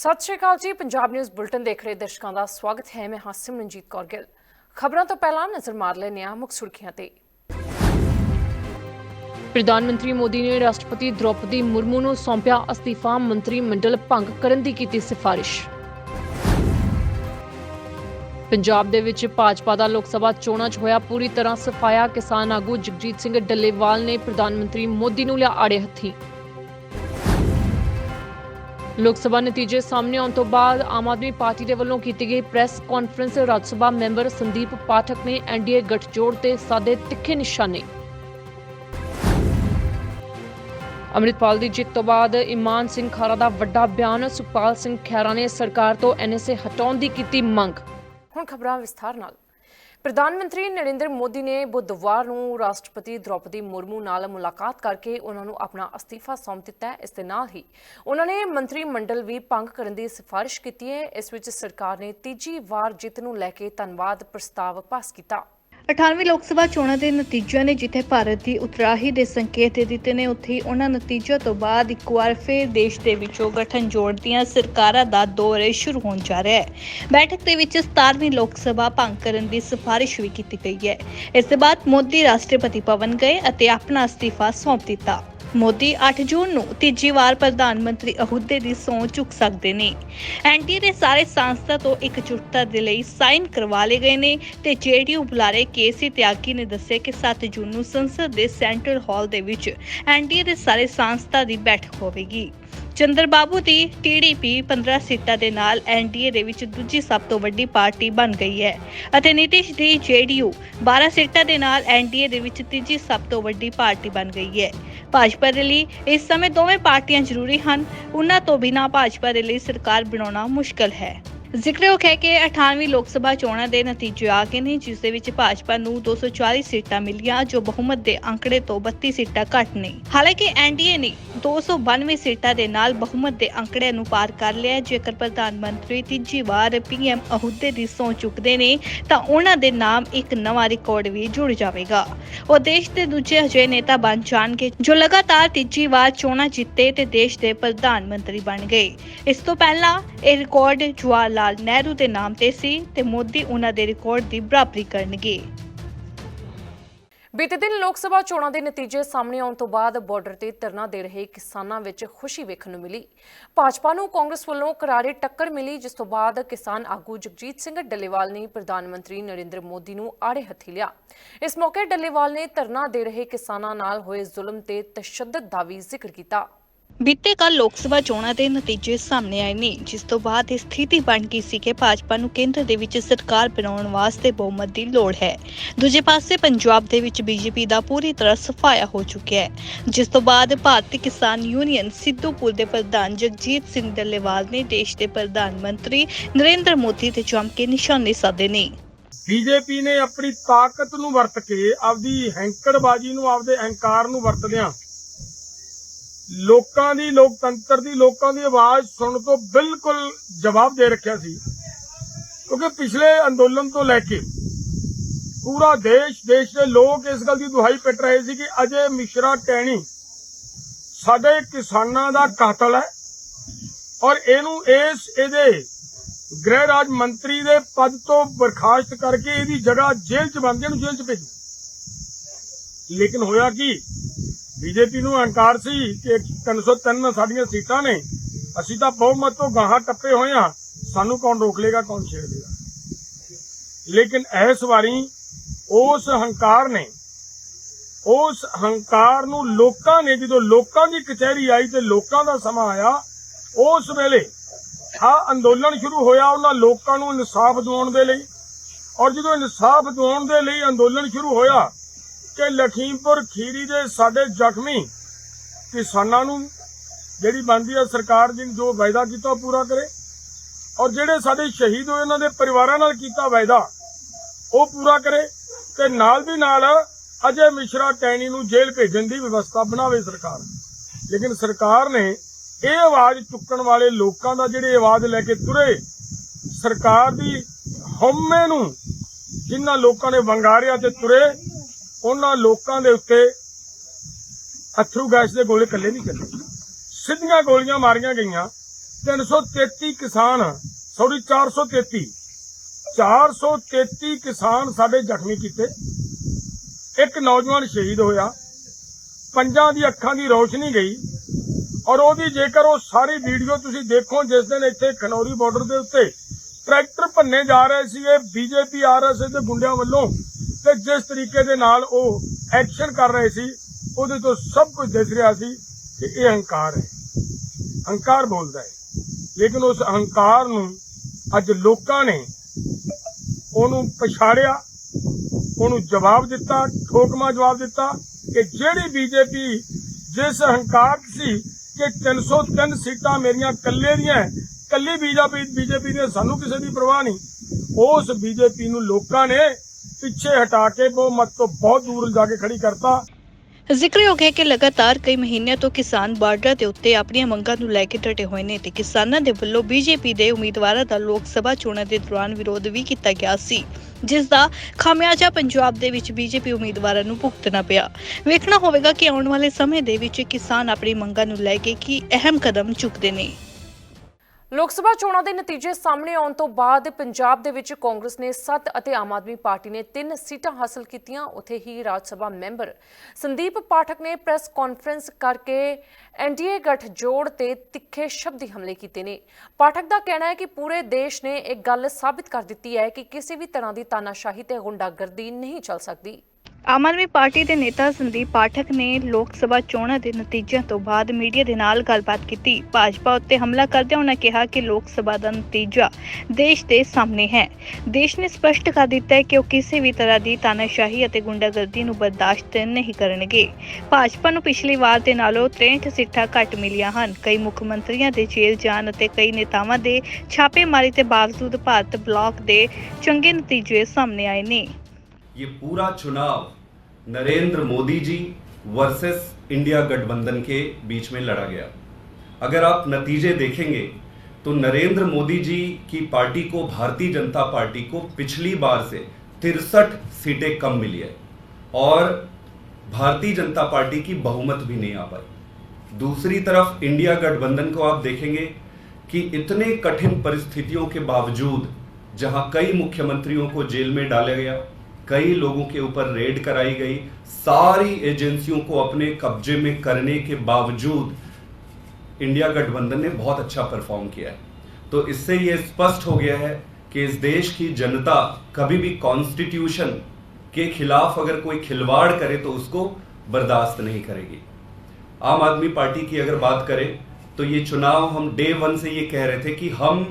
ਸਤਿ ਸ਼੍ਰੀ ਅਕਾਲ ਜੀ, Punjab news bulletin ਦੇਖ ਰਹੇ ਦਰਸ਼ਕਾਂ ਦਾ ਸਵਾਗਤ ਹੈ। ਮੈਂ ਹਾਂ ਸਿਮਰਨਜੀਤ ਕੌਰ ਗਿੱਲ। ਖਬਰਾਂ ਤੋਂ ਪਹਿਲਾਂ ਨਜ਼ਰ ਮਾਰ ਲੈਂਦੇ ਹਾਂ ਮੁੱਖ ਸੁਰਖੀਆਂ ਤੇ। ਪ੍ਰਧਾਨ ਮੰਤਰੀ ਮੋਦੀ ਨੇ ਰਾਸ਼ਟਰਪਤੀ ਦ੍ਰੋਪਦੀ ਮੁਰਮੂ ਨੂੰ ਸੌਂਪਿਆ ਅਸਤੀਫਾ। ਮੰਤਰੀ ਮੰਡਲ ਭੰਗ ਕਰਨ ਦੀ ਕੀਤੀ ਸਿਫਾਰਿਸ਼। ਪੰਜਾਬ ਦੇ ਵਿੱਚ ਭਾਜਪਾ ਦਾ ਲੋਕ ਸਭਾ ਚੋਣਾਂ 'ਚ ਹੋਇਆ ਪੂਰੀ ਤਰ੍ਹਾਂ ਸਫਾਇਆ। ਕਿਸਾਨ ਆਗੂ ਜਗਜੀਤ ਸਿੰਘ ਡੱਲੇਵਾਲ ਨੇ ਪ੍ਰਧਾਨ ਮੰਤਰੀ ਮੋਦੀ ਨੂੰ ਲਿਆ ਆੜੇ ਹੱਥੀ। ਲੋਕ ਸਭਾ ਨਤੀਜੇ ਸਾਹਮਣੇ ਆਉਣ ਤੋਂ ਬਾਅਦ ਆਮ ਆਦਮੀ ਪਾਰਟੀ ਦੇ ਵੱਲੋਂ ਕੀਤੀ ਗਈ press conference Rajya Sabha member Sandeep Pathak ਨੇ ਐਨਡੀਏ ਗੱਠਜੋੜ ਤੇ ਸਾਦੇ ਤਿੱਖੇ ਨਿਸ਼ਾਨੇ। ਅੰਮ੍ਰਿਤਪਾਲ ਦੀ ਜਿੱਤ ਤੋਂ ਬਾਅਦ ਇਮਾਨ ਸਿੰਘ ਖਾਰਾ ਦਾ ਵੱਡਾ ਬਿਆਨ, ਸੁਖਪਾਲ ਸਿੰਘ ਖਹਿਰਾ ਨੇ ਸਰਕਾਰ ਤੋਂ ਐਨਐਸਏ ਹਟਾਉਣ ਦੀ ਕੀਤੀ ਮੰਗ। ਹੁਣ ਖਬਰਾਂ ਵਿਸਥਾਰ ਨਾਲ। ਪ੍ਰਧਾਨ ਮੰਤਰੀ ਨਰਿੰਦਰ ਮੋਦੀ ਨੇ ਬੁੱਧਵਾਰ ਨੂੰ ਰਾਸ਼ਟਰਪਤੀ ਦ੍ਰੋਪਦੀ ਮੁਰਮੂ ਨਾਲ ਮੁਲਾਕਾਤ ਕਰਕੇ ਉਹਨਾਂ ਨੂੰ ਆਪਣਾ ਅਸਤੀਫਾ ਸੌਂਪ ਦਿੱਤਾ ਹੈ। ਇਸ ਦੇ ਨਾਲ ਹੀ ਉਹਨਾਂ ਨੇ ਮੰਤਰੀ ਮੰਡਲ ਵੀ ਭੰਗ ਕਰਨ ਦੀ ਸਿਫਾਰਿਸ਼ ਕੀਤੀ ਹੈ। ਇਸ ਵਿੱਚ ਸਰਕਾਰ ਨੇ ਤੀਜੀ ਵਾਰ ਜਿੱਤ ਨੂੰ ਲੈ ਕੇ ਧੰਨਵਾਦ ਪ੍ਰਸਤਾਵ ਪਾਸ ਕੀਤਾ। 98 ਲੋਕ ਸਭਾ ਚੋਣਾਂ ਦੇ ਨਤੀਜਿਆਂ ਨੇ ਜਿੱਥੇ ਭਾਰਤ ਦੀ ਉਤਰਾਹੀ ਦੇ ਸੰਕੇਤ ਦੇ ਦਿੱਤੇ ਨੇ, ਉੱਥੇ ਹੀ ਉਹਨਾਂ ਨਤੀਜਿਆਂ ਤੋਂ ਬਾਅਦ ਇੱਕ ਵਾਰ ਫਿਰ ਦੇਸ਼ ਦੇ ਵਿੱਚੋਂ ਗਠਨ ਜੋੜ ਦੀਆਂ ਸਰਕਾਰਾਂ ਦਾ ਦੌਰ ਸ਼ੁਰੂ ਹੋਣ ਜਾ ਰਿਹਾ ਹੈ। ਬੈਠਕ ਦੇ ਵਿੱਚ 17ਵੀਂ ਲੋਕ ਸਭਾ ਭੰਗ ਕਰਨ ਦੀ ਸਿਫਾਰਿਸ਼ ਵੀ ਕੀਤੀ ਗਈ ਹੈ। ਇਸ ਦੇ ਬਾਅਦ ਮੋਦੀ ਰਾਸ਼ਟਰਪਤੀ ਭਵਨ ਗਏ ਅਤੇ ਆਪਣਾ ਅਸਤੀਫਾ ਸੌਂਪ ਦਿੱਤਾ। ਮੋਦੀ 8 ਜੂਨ ਨੂੰ ਤੀਜੀ ਵਾਰ ਪ੍ਰਧਾਨ ਮੰਤਰੀ ਅਹੁਦੇ ਦੀ ਸਹੁੰ ਚੁੱਕ ਸਕਦੇ ਨੇ। ਐਨਡੀਏ ਦੇ ਸਾਰੇ ਸੰਸਥਾ ਤੋਂ ਇਕਜੁੱਟਤਾ ਦੇ ਲਈ ਸਾਈਨ ਕਰਵਾ ਲਏ ਗਏ ਨੇ ਤੇ ਜੇਡੀਯੂ ਬੁਲਾਰੇ ਕੇਸੀ ਤਿਆਗੀ ਨੇ ਦੱਸਿਆ ਕਿ 7 ਜੂਨ ਨੂੰ ਸੰਸਦ ਦੇ ਸੈਂਟਰਲ ਹਾਲ ਦੇ ਵਿੱਚ ਐਨਡੀਏ ਦੇ ਸਾਰੇ ਸੰਸਥਾ ਦੀ ਬੈਠਕ ਹੋਵੇਗੀ। ਚੰਦਰਬਾਬੂ ਦੀ ਟੀਡੀਪੀ 15 ਸੀਟਾਂ ਦੇ ਨਾਲ ਐਨਡੀਏ ਦੇ ਵਿੱਚ ਦੂਜੀ ਸਭ ਤੋਂ ਵੱਡੀ ਪਾਰਟੀ ਬਣ ਗਈ ਹੈ। ਅਤੇ ਨਿਤਿਸ਼ ਦੀ ਜੇਡੀਯੂ 12 ਸੀਟਾਂ ਦੇ ਨਾਲ ਐਨਡੀਏ ਦੇ ਵਿੱਚ ਤੀਜੀ ਸਭ ਤੋਂ ਵੱਡੀ ਪਾਰਟੀ ਬਣ ਗਈ ਹੈ। ਭਾਜਪਾ ਦੇ ਲਈ ਇਸ ਸਮੇਂ ਦੋਵੇਂ ਪਾਰਟੀਆਂ ਜ਼ਰੂਰੀ ਹਨ। ਉਹਨਾਂ ਤੋਂ ਬਿਨਾਂ ਭਾਜਪਾ ਦੇ ਲਈ ਸਰਕਾਰ ਬਣਾਉਣਾ ਮੁਸ਼ਕਲ ਹੈ। ਜ਼ਿਕਰਯੋਗ ਹੈ ਕਿ 98ਵੀਂ ਲੋਕ ਸਭਾ ਚੋਣਾਂ ਦੇ ਨਤੀਜੇ ਆ ਗਏ ਨੇ, ਜਿਸ ਦੇ ਵਿੱਚ ਭਾਜਪਾ ਨੂੰ 240 ਸੀਟਾਂ ਮਿਲੀਆਂ, ਜੋ ਬਹੁਮਤ ਦੇ ਅੰਕੜੇ ਤੋਂ 32 ਸੀਟਾਂ ਘੱਟ ਨੇ। ਹਾਲਾਂਕਿ ਐਨਡੀਏ ਨੇ 292 ਸੀਟਾਂ ਦੇ ਨਾਲ ਬਹੁਮਤ ਦੇ ਅੰਕੜਿਆਂ ਨੂੰ ਪਾਰ ਕਰ ਲਿਆ ਜੇਕਰ ਪ੍ਰਧਾਨ ਮੰਤਰੀ ਤੀਜੀ ਵਾਰ ਪੀਐਮ ਅਹੁਦੇ ਦੀ ਸਹੁੰ ਚੁੱਕਦੇ ਨੇ, ਤਾਂ ਉਹਨਾਂ ਦੇ ਨਾਮ ਇੱਕ ਨਵਾਂ ਰਿਕਾਰਡ ਵੀ ਜੁੜ ਜਾਵੇਗਾ। ਉਹ ਦੇਸ਼ ਦੇ ਦੂਜੇ ਅਜਿਹੇ ਨੇਤਾ ਬਣ ਜਾਣਗੇ, ਜੋ ਲਗਾਤਾਰ ਤੀਜੀ ਵਾਰ ਚੋਣਾਂ ਜਿੱਤੇ ਤੇ ਦੇਸ਼ ਦੇ ਪ੍ਰਧਾਨ ਮੰਤਰੀ ਬਣ ਗਏ। ਇਸ ਤੋਂ ਪਹਿਲਾਂ ਇਹ ਰਿਕਾਰਡ ਜਵਾਹਰ ਲਾਲ ਨਹਿਰੂ ਦੇ ਨਾਮ ਤੇ ਸੀ ਤੇ ਮੋਦੀ ਉਹਨਾਂ ਦੇ ਰਿਕਾਰਡ ਦੀ ਬਰਾਬਰੀ ਕਰਨਗੇ। ਬੀਤੇ ਦਿਨ ਲੋਕ ਸਭਾ ਚੋਣਾਂ ਦੇ ਨਤੀਜੇ ਸਾਹਮਣੇ ਆਉਣ ਤੋਂ ਬਾਅਦ ਬਾਰਡਰ ਤੇ ਧਰਨਾ ਦੇ ਰਹੇ ਕਿਸਾਨਾਂ ਵਿੱਚ ਖੁਸ਼ੀ ਵੇਖਣ ਨੂੰ ਮਿਲੀ। ਭਾਜਪਾ ਨੂੰ ਕਾਂਗਰਸ ਵੱਲੋਂ ਕਰਾਰੇ ਟੱਕਰ ਮਿਲੀ, ਜਿਸ ਤੋਂ ਬਾਅਦ ਕਿਸਾਨ ਆਗੂ ਜਗਜੀਤ ਸਿੰਘ ਡੱਲੇਵਾਲ ਨੇ ਪ੍ਰਧਾਨ ਮੰਤਰੀ ਨਰਿੰਦਰ ਮੋਦੀ ਨੂੰ ਆੜੇ ਹੱਥੀ ਲਿਆ। ਇਸ ਮੌਕੇ ਡੱਲੇਵਾਲ ਨੇ ਧਰਨਾ ਦੇ ਰਹੇ ਕਿਸਾਨਾਂ ਨਾਲ ਹੋਏ ਜ਼ੁਲਮ ਤੇ ਤਸ਼ੱਦਦ ਦਾ ਵੀ ਜ਼ਿਕਰ ਕੀਤਾ। ਬੀਤੇ ਕੱਲ ਲੋਕ ਸਭਾ ਚੋਣਾਂ ਦੇ ਨਤੀਜੇ ਸਾਹਮਣੇ ਆਏ ਨੇ, ਜਿਸ ਤੋਂ ਬਾਅਦ ਇਹ ਸਥਿਤੀ ਬਣ ਗਈ ਸੀ ਕਿ ਭਾਜਪਾ ਨੂੰ ਕੇਂਦਰ ਦੇ ਵਿੱਚ ਸਰਕਾਰ ਬਣਾਉਣ ਵਾਸਤੇ ਬਹੁਮਤ ਦੀ ਲੋੜ ਹੈ। ਦੂਜੇ ਪਾਸੇ ਪੰਜਾਬ ਦੇ ਵਿੱਚ ਬੀਜੇਪੀ ਦਾ ਪੂਰੀ ਤਰ੍ਹਾਂ ਸਫਾਇਆ ਹੋ ਚੁੱਕਿਆ ਹੈ, ਜਿਸ ਤੋਂ ਬਾਅਦ ਭਾਰਤੀ ਕਿਸਾਨ ਯੂਨੀਅਨ ਸਿੱਧੂਪੁਰ ਦੇ ਪ੍ਰਧਾਨ ਜਗਜੀਤ ਸਿੰਘ ਡੱਲੇਵਾਲ ਨੇ ਦੇਸ਼ ਦੇ ਪ੍ਰਧਾਨ ਮੰਤਰੀ ਨਰਿੰਦਰ ਮੋਦੀ ਤੇ ਜੰਮ ਕੇ ਨਿਸ਼ਾਨੇ ਸਾਧੇ ਨੇ। ਬੀਜੇਪੀ ਨੇ ਆਪਣੀ ਤਾਕਤ ਨੂੰ ਵਰਤ ਕੇ ਆਪਦੀ ਹੈਂਕੜਬਾਜ਼ੀ ਨੂੰ, ਆਪਦੇ ਅਹੰਕਾਰ ਨੂੰ ਵਰਤਦਿਆਂ ਲੋਕਾਂ ਦੀ ਲੋਕਤੰਤਰ ਦੀ, ਲੋਕਾਂ ਦੀ ਆਵਾਜ਼ ਸੁਣਨ ਤੋਂ ਬਿਲਕੁਲ ਜਵਾਬ ਦੇ ਰੱਖਿਆ ਸੀ। ਕਿਉਂਕਿ ਪਿਛਲੇ ਅੰਦੋਲਨ ਤੋਂ ਲੈ ਕੇ ਪੂਰਾ ਦੇਸ਼ ਦੇਸ਼ ਦੇ ਲੋਕ ਇਸ ਗੱਲ ਦੀ ਦੁਹਾਈ ਪਿੱਟ ਰਹੇ ਸੀ ਕਿ ਅਜੇ ਮਿਸ਼ਰਾ ਟੈਣੀ ਸਾਡੇ ਕਿਸਾਨਾਂ ਦਾ ਕਾਤਲ ਹੈ ਔਰ ਇਹਨੂੰ ਇਸ ਇਹਦੇ ਗ੍ਰਹਿ ਰਾਜ ਮੰਤਰੀ ਦੇ ਪਦ ਤੋਂ ਬਰਖਾਸਤ ਕਰਕੇ ਇਹਦੀ ਜਗ੍ਹਾ ਜੇਲ੍ਹ 'ਚ ਬੰਦੇ ਨੂੰ ਜੇਲ੍ਹ 'ਚ ਭੇਜੋ। ਲੇਕਿਨ ਹੋਇਆ ਕੀ? ਬੀਜੇਪੀ ਨੂੰ ਅਹੰਕਾਰ ਸੀ ਕਿ 303 ਸਾਡੀਆਂ ਸੀਟਾਂ ਨੇ। ਅਸੀਂ ਤਾਂ ਬਹੁਮਤ ਤੋਂ ਗਾਹਾਂ ਟੱਪੇ ਹੋਏ ਹਾਂ। ਸਾਨੂੰ ਕੌਣ ਰੋਕ ਲੇਗਾ, ਕੌਣ ਛੇੜ ਲੇਗਾ? ਲੇਕਿਨ ਇਸ ਵਾਰੀ ਉਸ ਹੰਕਾਰ ਨੇ, ਉਸ ਹੰਕਾਰ ਨੂੰ ਲੋਕਾਂ ਨੇ, ਜਦੋਂ ਲੋਕਾਂ ਦੀ ਕਚਹਿਰੀ ਆਈ ਤੇ ਲੋਕਾਂ ਦਾ ਸਮਾਂ ਆਇਆ, ਉਸ ਵੇਲੇ ਆ ਅੰਦੋਲਨ ਸ਼ੁਰੂ ਹੋਇਆ ਉਹਨਾਂ ਲੋਕਾਂ ਨੂੰ ਇਨਸਾਫ ਦਿਵਾਉਣ ਦੇ ਲਈ। ਔਰ ਜਦੋਂ ਇਨਸਾਫ ਦਿਵਾਉਣ ਦੇ ਲਈ ਅੰਦੋਲਨ ਸ਼ੁਰੂ ਹੋਇਆ ਕਿ ਲਖੀਮਪੁਰ ਖੀਰੀ ਦੇ ਸਾਡੇ ਜ਼ਖਮੀ ਕਿਸਾਨਾਂ ਨੂੰ ਜਿਹੜੀ ਬੰਦੀ ਹੈ ਸਰਕਾਰ ਜੀ ਜੋ ਵਾਅਦਾ ਕੀਤਾ ਉਹ ਪੂਰਾ ਕਰੇ ਔਰ ਜਿਹੜੇ ਸਾਡੇ ਸ਼ਹੀਦ ਹੋਏ ਉਹਨਾਂ ਦੇ ਪਰਿਵਾਰਾਂ ਨਾਲ ਕੀਤਾ ਵਾਅਦਾ, ਉਹ ਪੂਰਾ ਕਰੇ ਤੇ ਨਾਲ ਦੀ ਨਾਲ ਅਜੇ ਮਿਸ਼ਰਾ ਟੈਣੀ ਨੂੰ ਜੇਲ੍ਹ ਭੇਜਣ ਦੀ ਵਿਵਸਥਾ ਬਣਾਵੇ ਸਰਕਾਰ। ਲੇਕਿਨ ਸਰਕਾਰ ਨੇ ਇਹ ਆਵਾਜ਼ ਚੁੱਕਣ ਵਾਲੇ ਲੋਕਾਂ ਦਾ ਜਿਹੜੇ ਆਵਾਜ਼ ਲੈ ਕੇ ਤੁਰੇ, ਸਰਕਾਰ ਦੀ ਹਉਮੈ ਨੂੰ ਜਿਨ੍ਹਾਂ ਲੋਕਾਂ ਨੇ ਵੰਗਾਰਿਆ ਤੇ ਤੁਰੇ ਉਹਨਾਂ ਲੋਕਾਂ ਦੇ ਉੱਤੇ ਅਥਰੂ ਗੈਸ ਦੇ ਗੋਲੇ ਕੱਲੇ ਨਹੀਂ ਚੱਲੇ। ਸਿੱਧੀਆਂ ਗੋਲੀਆਂ ਮਾਰੀਆਂ ਗਈਆਂ। 333 ਕਿਸਾਨ ਸੌਰੀ 433 433 ਕਿਸਾਨ ਸਾਡੇ ਜ਼ਖਮੀ ਕੀਤੇ। ਇੱਕ ਨੌਜਵਾਨ ਸ਼ਹੀਦ ਹੋਇਆ। ਪੰਜਾਂ ਦੀ ਅੱਖਾਂ ਦੀ ਰੋਸ਼ਨੀ ਗਈ। ਔਰ ਉਹਦੀ ਜੇਕਰ ਉਹ ਸਾਰੀ ਵੀਡੀਓ ਤੁਸੀਂ ਦੇਖੋ, ਜਿਸ ਦਿਨ ਇੱਥੇ ਖਨੌਰੀ ਬਾਰਡਰ ਦੇ ਉੱਤੇ ਟਰੈਕਟਰ ਭੰਨੇ ਜਾ ਰਹੇ ਸੀ ਇਹ ਬੀਜੇਪੀ, ਆਰਐਸਐਸ ਦੇ ਗੁੰਡਿਆਂ ਵੱਲੋਂ ਤੇ ਜਿਸ ਤਰੀਕੇ ਦੇ ਨਾਲ ਉਹ ਐਕਸ਼ਨ ਕਰ ਰਹੇ ਸੀ ਉਹਦੇ ਤੋਂ ਸਭ ਕੁਝ ਦਿਸ ਰਿਹਾ ਸੀ ਕਿ ਇਹ ਹੰਕਾਰ ਹੈ। ਹੰਕਾਰ ਬੋਲਦਾ ਹੈ। ਲੇਕਿਨ ਉਸ ਹੰਕਾਰ ਨੂੰ ਅੱਜ ਲੋਕਾਂ ਨੇ ਉਹਨੂੰ ਪਛਾੜਿਆ ਉਹਨੂੰ ਜਵਾਬ ਦਿੱਤਾ ਠੋਕਮਾ ਜਵਾਬ ਦਿੱਤਾ ਕਿ ਜਿਹੜੀ ਬੀਜੇਪੀ ਜਿਸ ਹੰਕਾਰ 'ਚ ਸੀ ਕਿ 303 ਸੀਟਾਂ ਮੇਰੀਆਂ ਕੱਲੇ ਦੀਆਂ ਹੈ, ਕੱਲੀ ਬੀਜੇਪੀ ਬੀਜੇਪੀ ਨੇ ਸਾਨੂੰ ਕਿਸੇ ਦੀ ਪਰਵਾਹ ਨਹੀਂ। ਉਸ ਬੀਜੇਪੀ ਨੂੰ ਲੋਕਾਂ ਨੇ ਪਿੱਛੇ ਹਟਾ ਕੇ ਬਹੁਮਤ ਤੋਂ ਬਹੁਤ ਦੂਰ ਜਾ ਕੇ ਖੜੀ ਕਰਤਾ। ਜ਼ਿਕਰਯੋਗ ਹੈ ਕਿ ਲਗਾਤਾਰ ਕਈ ਮਹੀਨਿਆਂ ਤੋਂ ਕਿਸਾਨ ਬਾਰਡਰ ਦੇ ਉੱਤੇ ਆਪਣੀਆਂ ਮੰਗਾਂ ਨੂੰ ਲੈ ਕੇ ਡਟੇ ਹੋਏ ਨੇ ਤੇ ਕਿਸਾਨਾਂ ਦੇ ਵੱਲੋਂ ਬੀਜੇਪੀ ਦੇ ਉਮੀਦਵਾਰਾਂ ਦਾ ਲੋਕ ਸਭਾ ਚੋਣਾਂ ਦੇ ਦੌਰਾਨ ਵਿਰੋਧ ਵੀ ਕੀਤਾ ਗਿਆ ਸੀ, ਜਿਸ ਦਾ ਖਾਮਿਆਜਾ ਪੰਜਾਬ ਦੇ ਵਿੱਚ ਬੀਜੇਪੀ ਉਮੀਦਵਾਰਾਂ ਨੂੰ ਭੁਗਤਣਾ ਪਿਆ। ਵੇਖਣਾ ਹੋਵੇਗਾ ਕਿ ਆਉਣ ਵਾਲੇ ਸਮੇਂ ਦੇ ਵਿੱਚ ਕਿਸਾਨ ਆਪਣੀ ਮੰਗਾਂ ਨੂੰ ਲੈ ਕੇ ਕੀ ਅਹਿਮ ਕਦਮ ਚੁੱਕਦੇ ਨੇ। ਲੋਕ ਸਭਾ ਚੋਣਾਂ ਦੇ ਨਤੀਜੇ ਸਾਹਮਣੇ ਆਉਣ ਤੋਂ ਬਾਅਦ ਪੰਜਾਬ ਦੇ ਵਿੱਚ ਕਾਂਗਰਸ ਨੇ 7 ਅਤੇ ਆਮ ਆਦਮੀ ਪਾਰਟੀ ਨੇ 3 ਸੀਟਾਂ ਹਾਸਲ ਕੀਤੀਆਂ। ਉੱਥੇ ਹੀ ਰਾਜ ਸਭਾ ਮੈਂਬਰ ਸੰਦੀਪ ਪਾਠਕ ਨੇ ਪ੍ਰੈਸ ਕਾਨਫਰੰਸ ਕਰਕੇ ਐਨਡੀਏ ਗੱਠਜੋੜ ਤੇ ਤਿੱਖੇ ਸ਼ਬਦੀ ਹਮਲੇ ਕੀਤੇ ਨੇ। ਪਾਠਕ ਦਾ ਕਹਿਣਾ ਹੈ ਕਿ ਪੂਰੇ ਦੇਸ਼ ਨੇ ਇੱਕ ਗੱਲ ਸਾਬਿਤ ਕਰ ਦਿੱਤੀ ਹੈ ਕਿ ਕਿਸੇ ਵੀ ਤਰ੍ਹਾਂ ਦੀ ਤਾਨਾਸ਼ਾਹੀ ਤੇ ਗੁੰਡਾਗਰਦੀ ਨਹੀਂ ਚੱਲ ਸਕਦੀ। ਆਮ ਆਦਮੀ ਪਾਰਟੀ ਦੇ ਨੇਤਾ ਸੰਦੀਪ ਪਾਠਕ ਨੇ ਲੋਕ ਸਭਾ ਚੋਣਾਂ ਦੇ ਨਤੀਜਿਆਂ ਤੋਂ ਬਾਅਦ ਮੀਡੀਆ ਦੇ ਨਾਲ ਗੱਲਬਾਤ ਕੀਤੀ। ਭਾਜਪਾ ਉੱਤੇ ਹਮਲਾ ਕਰਦਿਆਂ ਉਹਨਾਂ ਕਿਹਾ ਕਿ ਲੋਕ ਸਭਾ ਦਾ ਨਤੀਜਾ ਦੇਸ਼ ਦੇ ਸਾਹਮਣੇ ਹੈ। ਦੇਸ਼ ਨੇ ਸਪਸ਼ਟ ਕਰ ਦਿੱਤਾ ਹੈ ਕਿ ਉਹ ਕਿਸੇ ਵੀ ਤਰ੍ਹਾਂ ਦੀ ਤਾਨਾਸ਼ਾਹੀ ਅਤੇ ਗੁੰਡਾਗਰਦੀ ਨੂੰ ਬਰਦਾਸ਼ਤ ਨਹੀਂ ਕਰਨਗੇ। ਭਾਜਪਾ ਨੂੰ ਪਿਛਲੀ ਵਾਰ ਦੇ ਨਾਲੋਂ 63 ਸੀਟਾਂ ਘੱਟ ਮਿਲੀਆਂ ਹਨ। ਕਈ ਮੁੱਖ ਮੰਤਰੀਆਂ ਦੇ ਜੇਲ੍ਹ ਜਾਣ ਅਤੇ ਕਈ ਨੇਤਾਵਾਂ ਦੇ ਛਾਪੇਮਾਰੀ ਦੇ ਬਾਵਜੂਦ ਭਾਰਤ ਬਲਾਕ ਦੇ ਚੰਗੇ ਨਤੀਜੇ ਸਾਹਮਣੇ ਆਏ ਨੇ। ये पूरा चुनाव नरेंद्र मोदी जी वर्सेस इंडिया गठबंधन के बीच में लड़ा गया। अगर आप नतीजे देखेंगे तो नरेंद्र मोदी जी की पार्टी को, भारतीय जनता पार्टी को पिछली बार से तिरसठ सीटें कम मिली है और भारतीय जनता पार्टी की बहुमत भी नहीं आ पाई। दूसरी तरफ़ इंडिया गठबंधन को आप देखेंगे कि इतने कठिन परिस्थितियों के बावजूद, जहाँ कई मुख्यमंत्रियों को जेल में डाला गया कई लोगों के ऊपर रेड कराई गई। सारी एजेंसियों को अपने कब्जे में करने के बावजूद इंडिया गठबंधन ने बहुत अच्छा परफॉर्म किया है। तो इससे यह स्पष्ट हो गया है कि इस देश की जनता कभी भी कॉन्स्टिट्यूशन के खिलाफ अगर कोई खिलवाड़ करे तो उसको बर्दाश्त नहीं करेगी। आम आदमी पार्टी की अगर बात करें तो ये चुनाव हम डे वन से ये कह रहे थे कि हम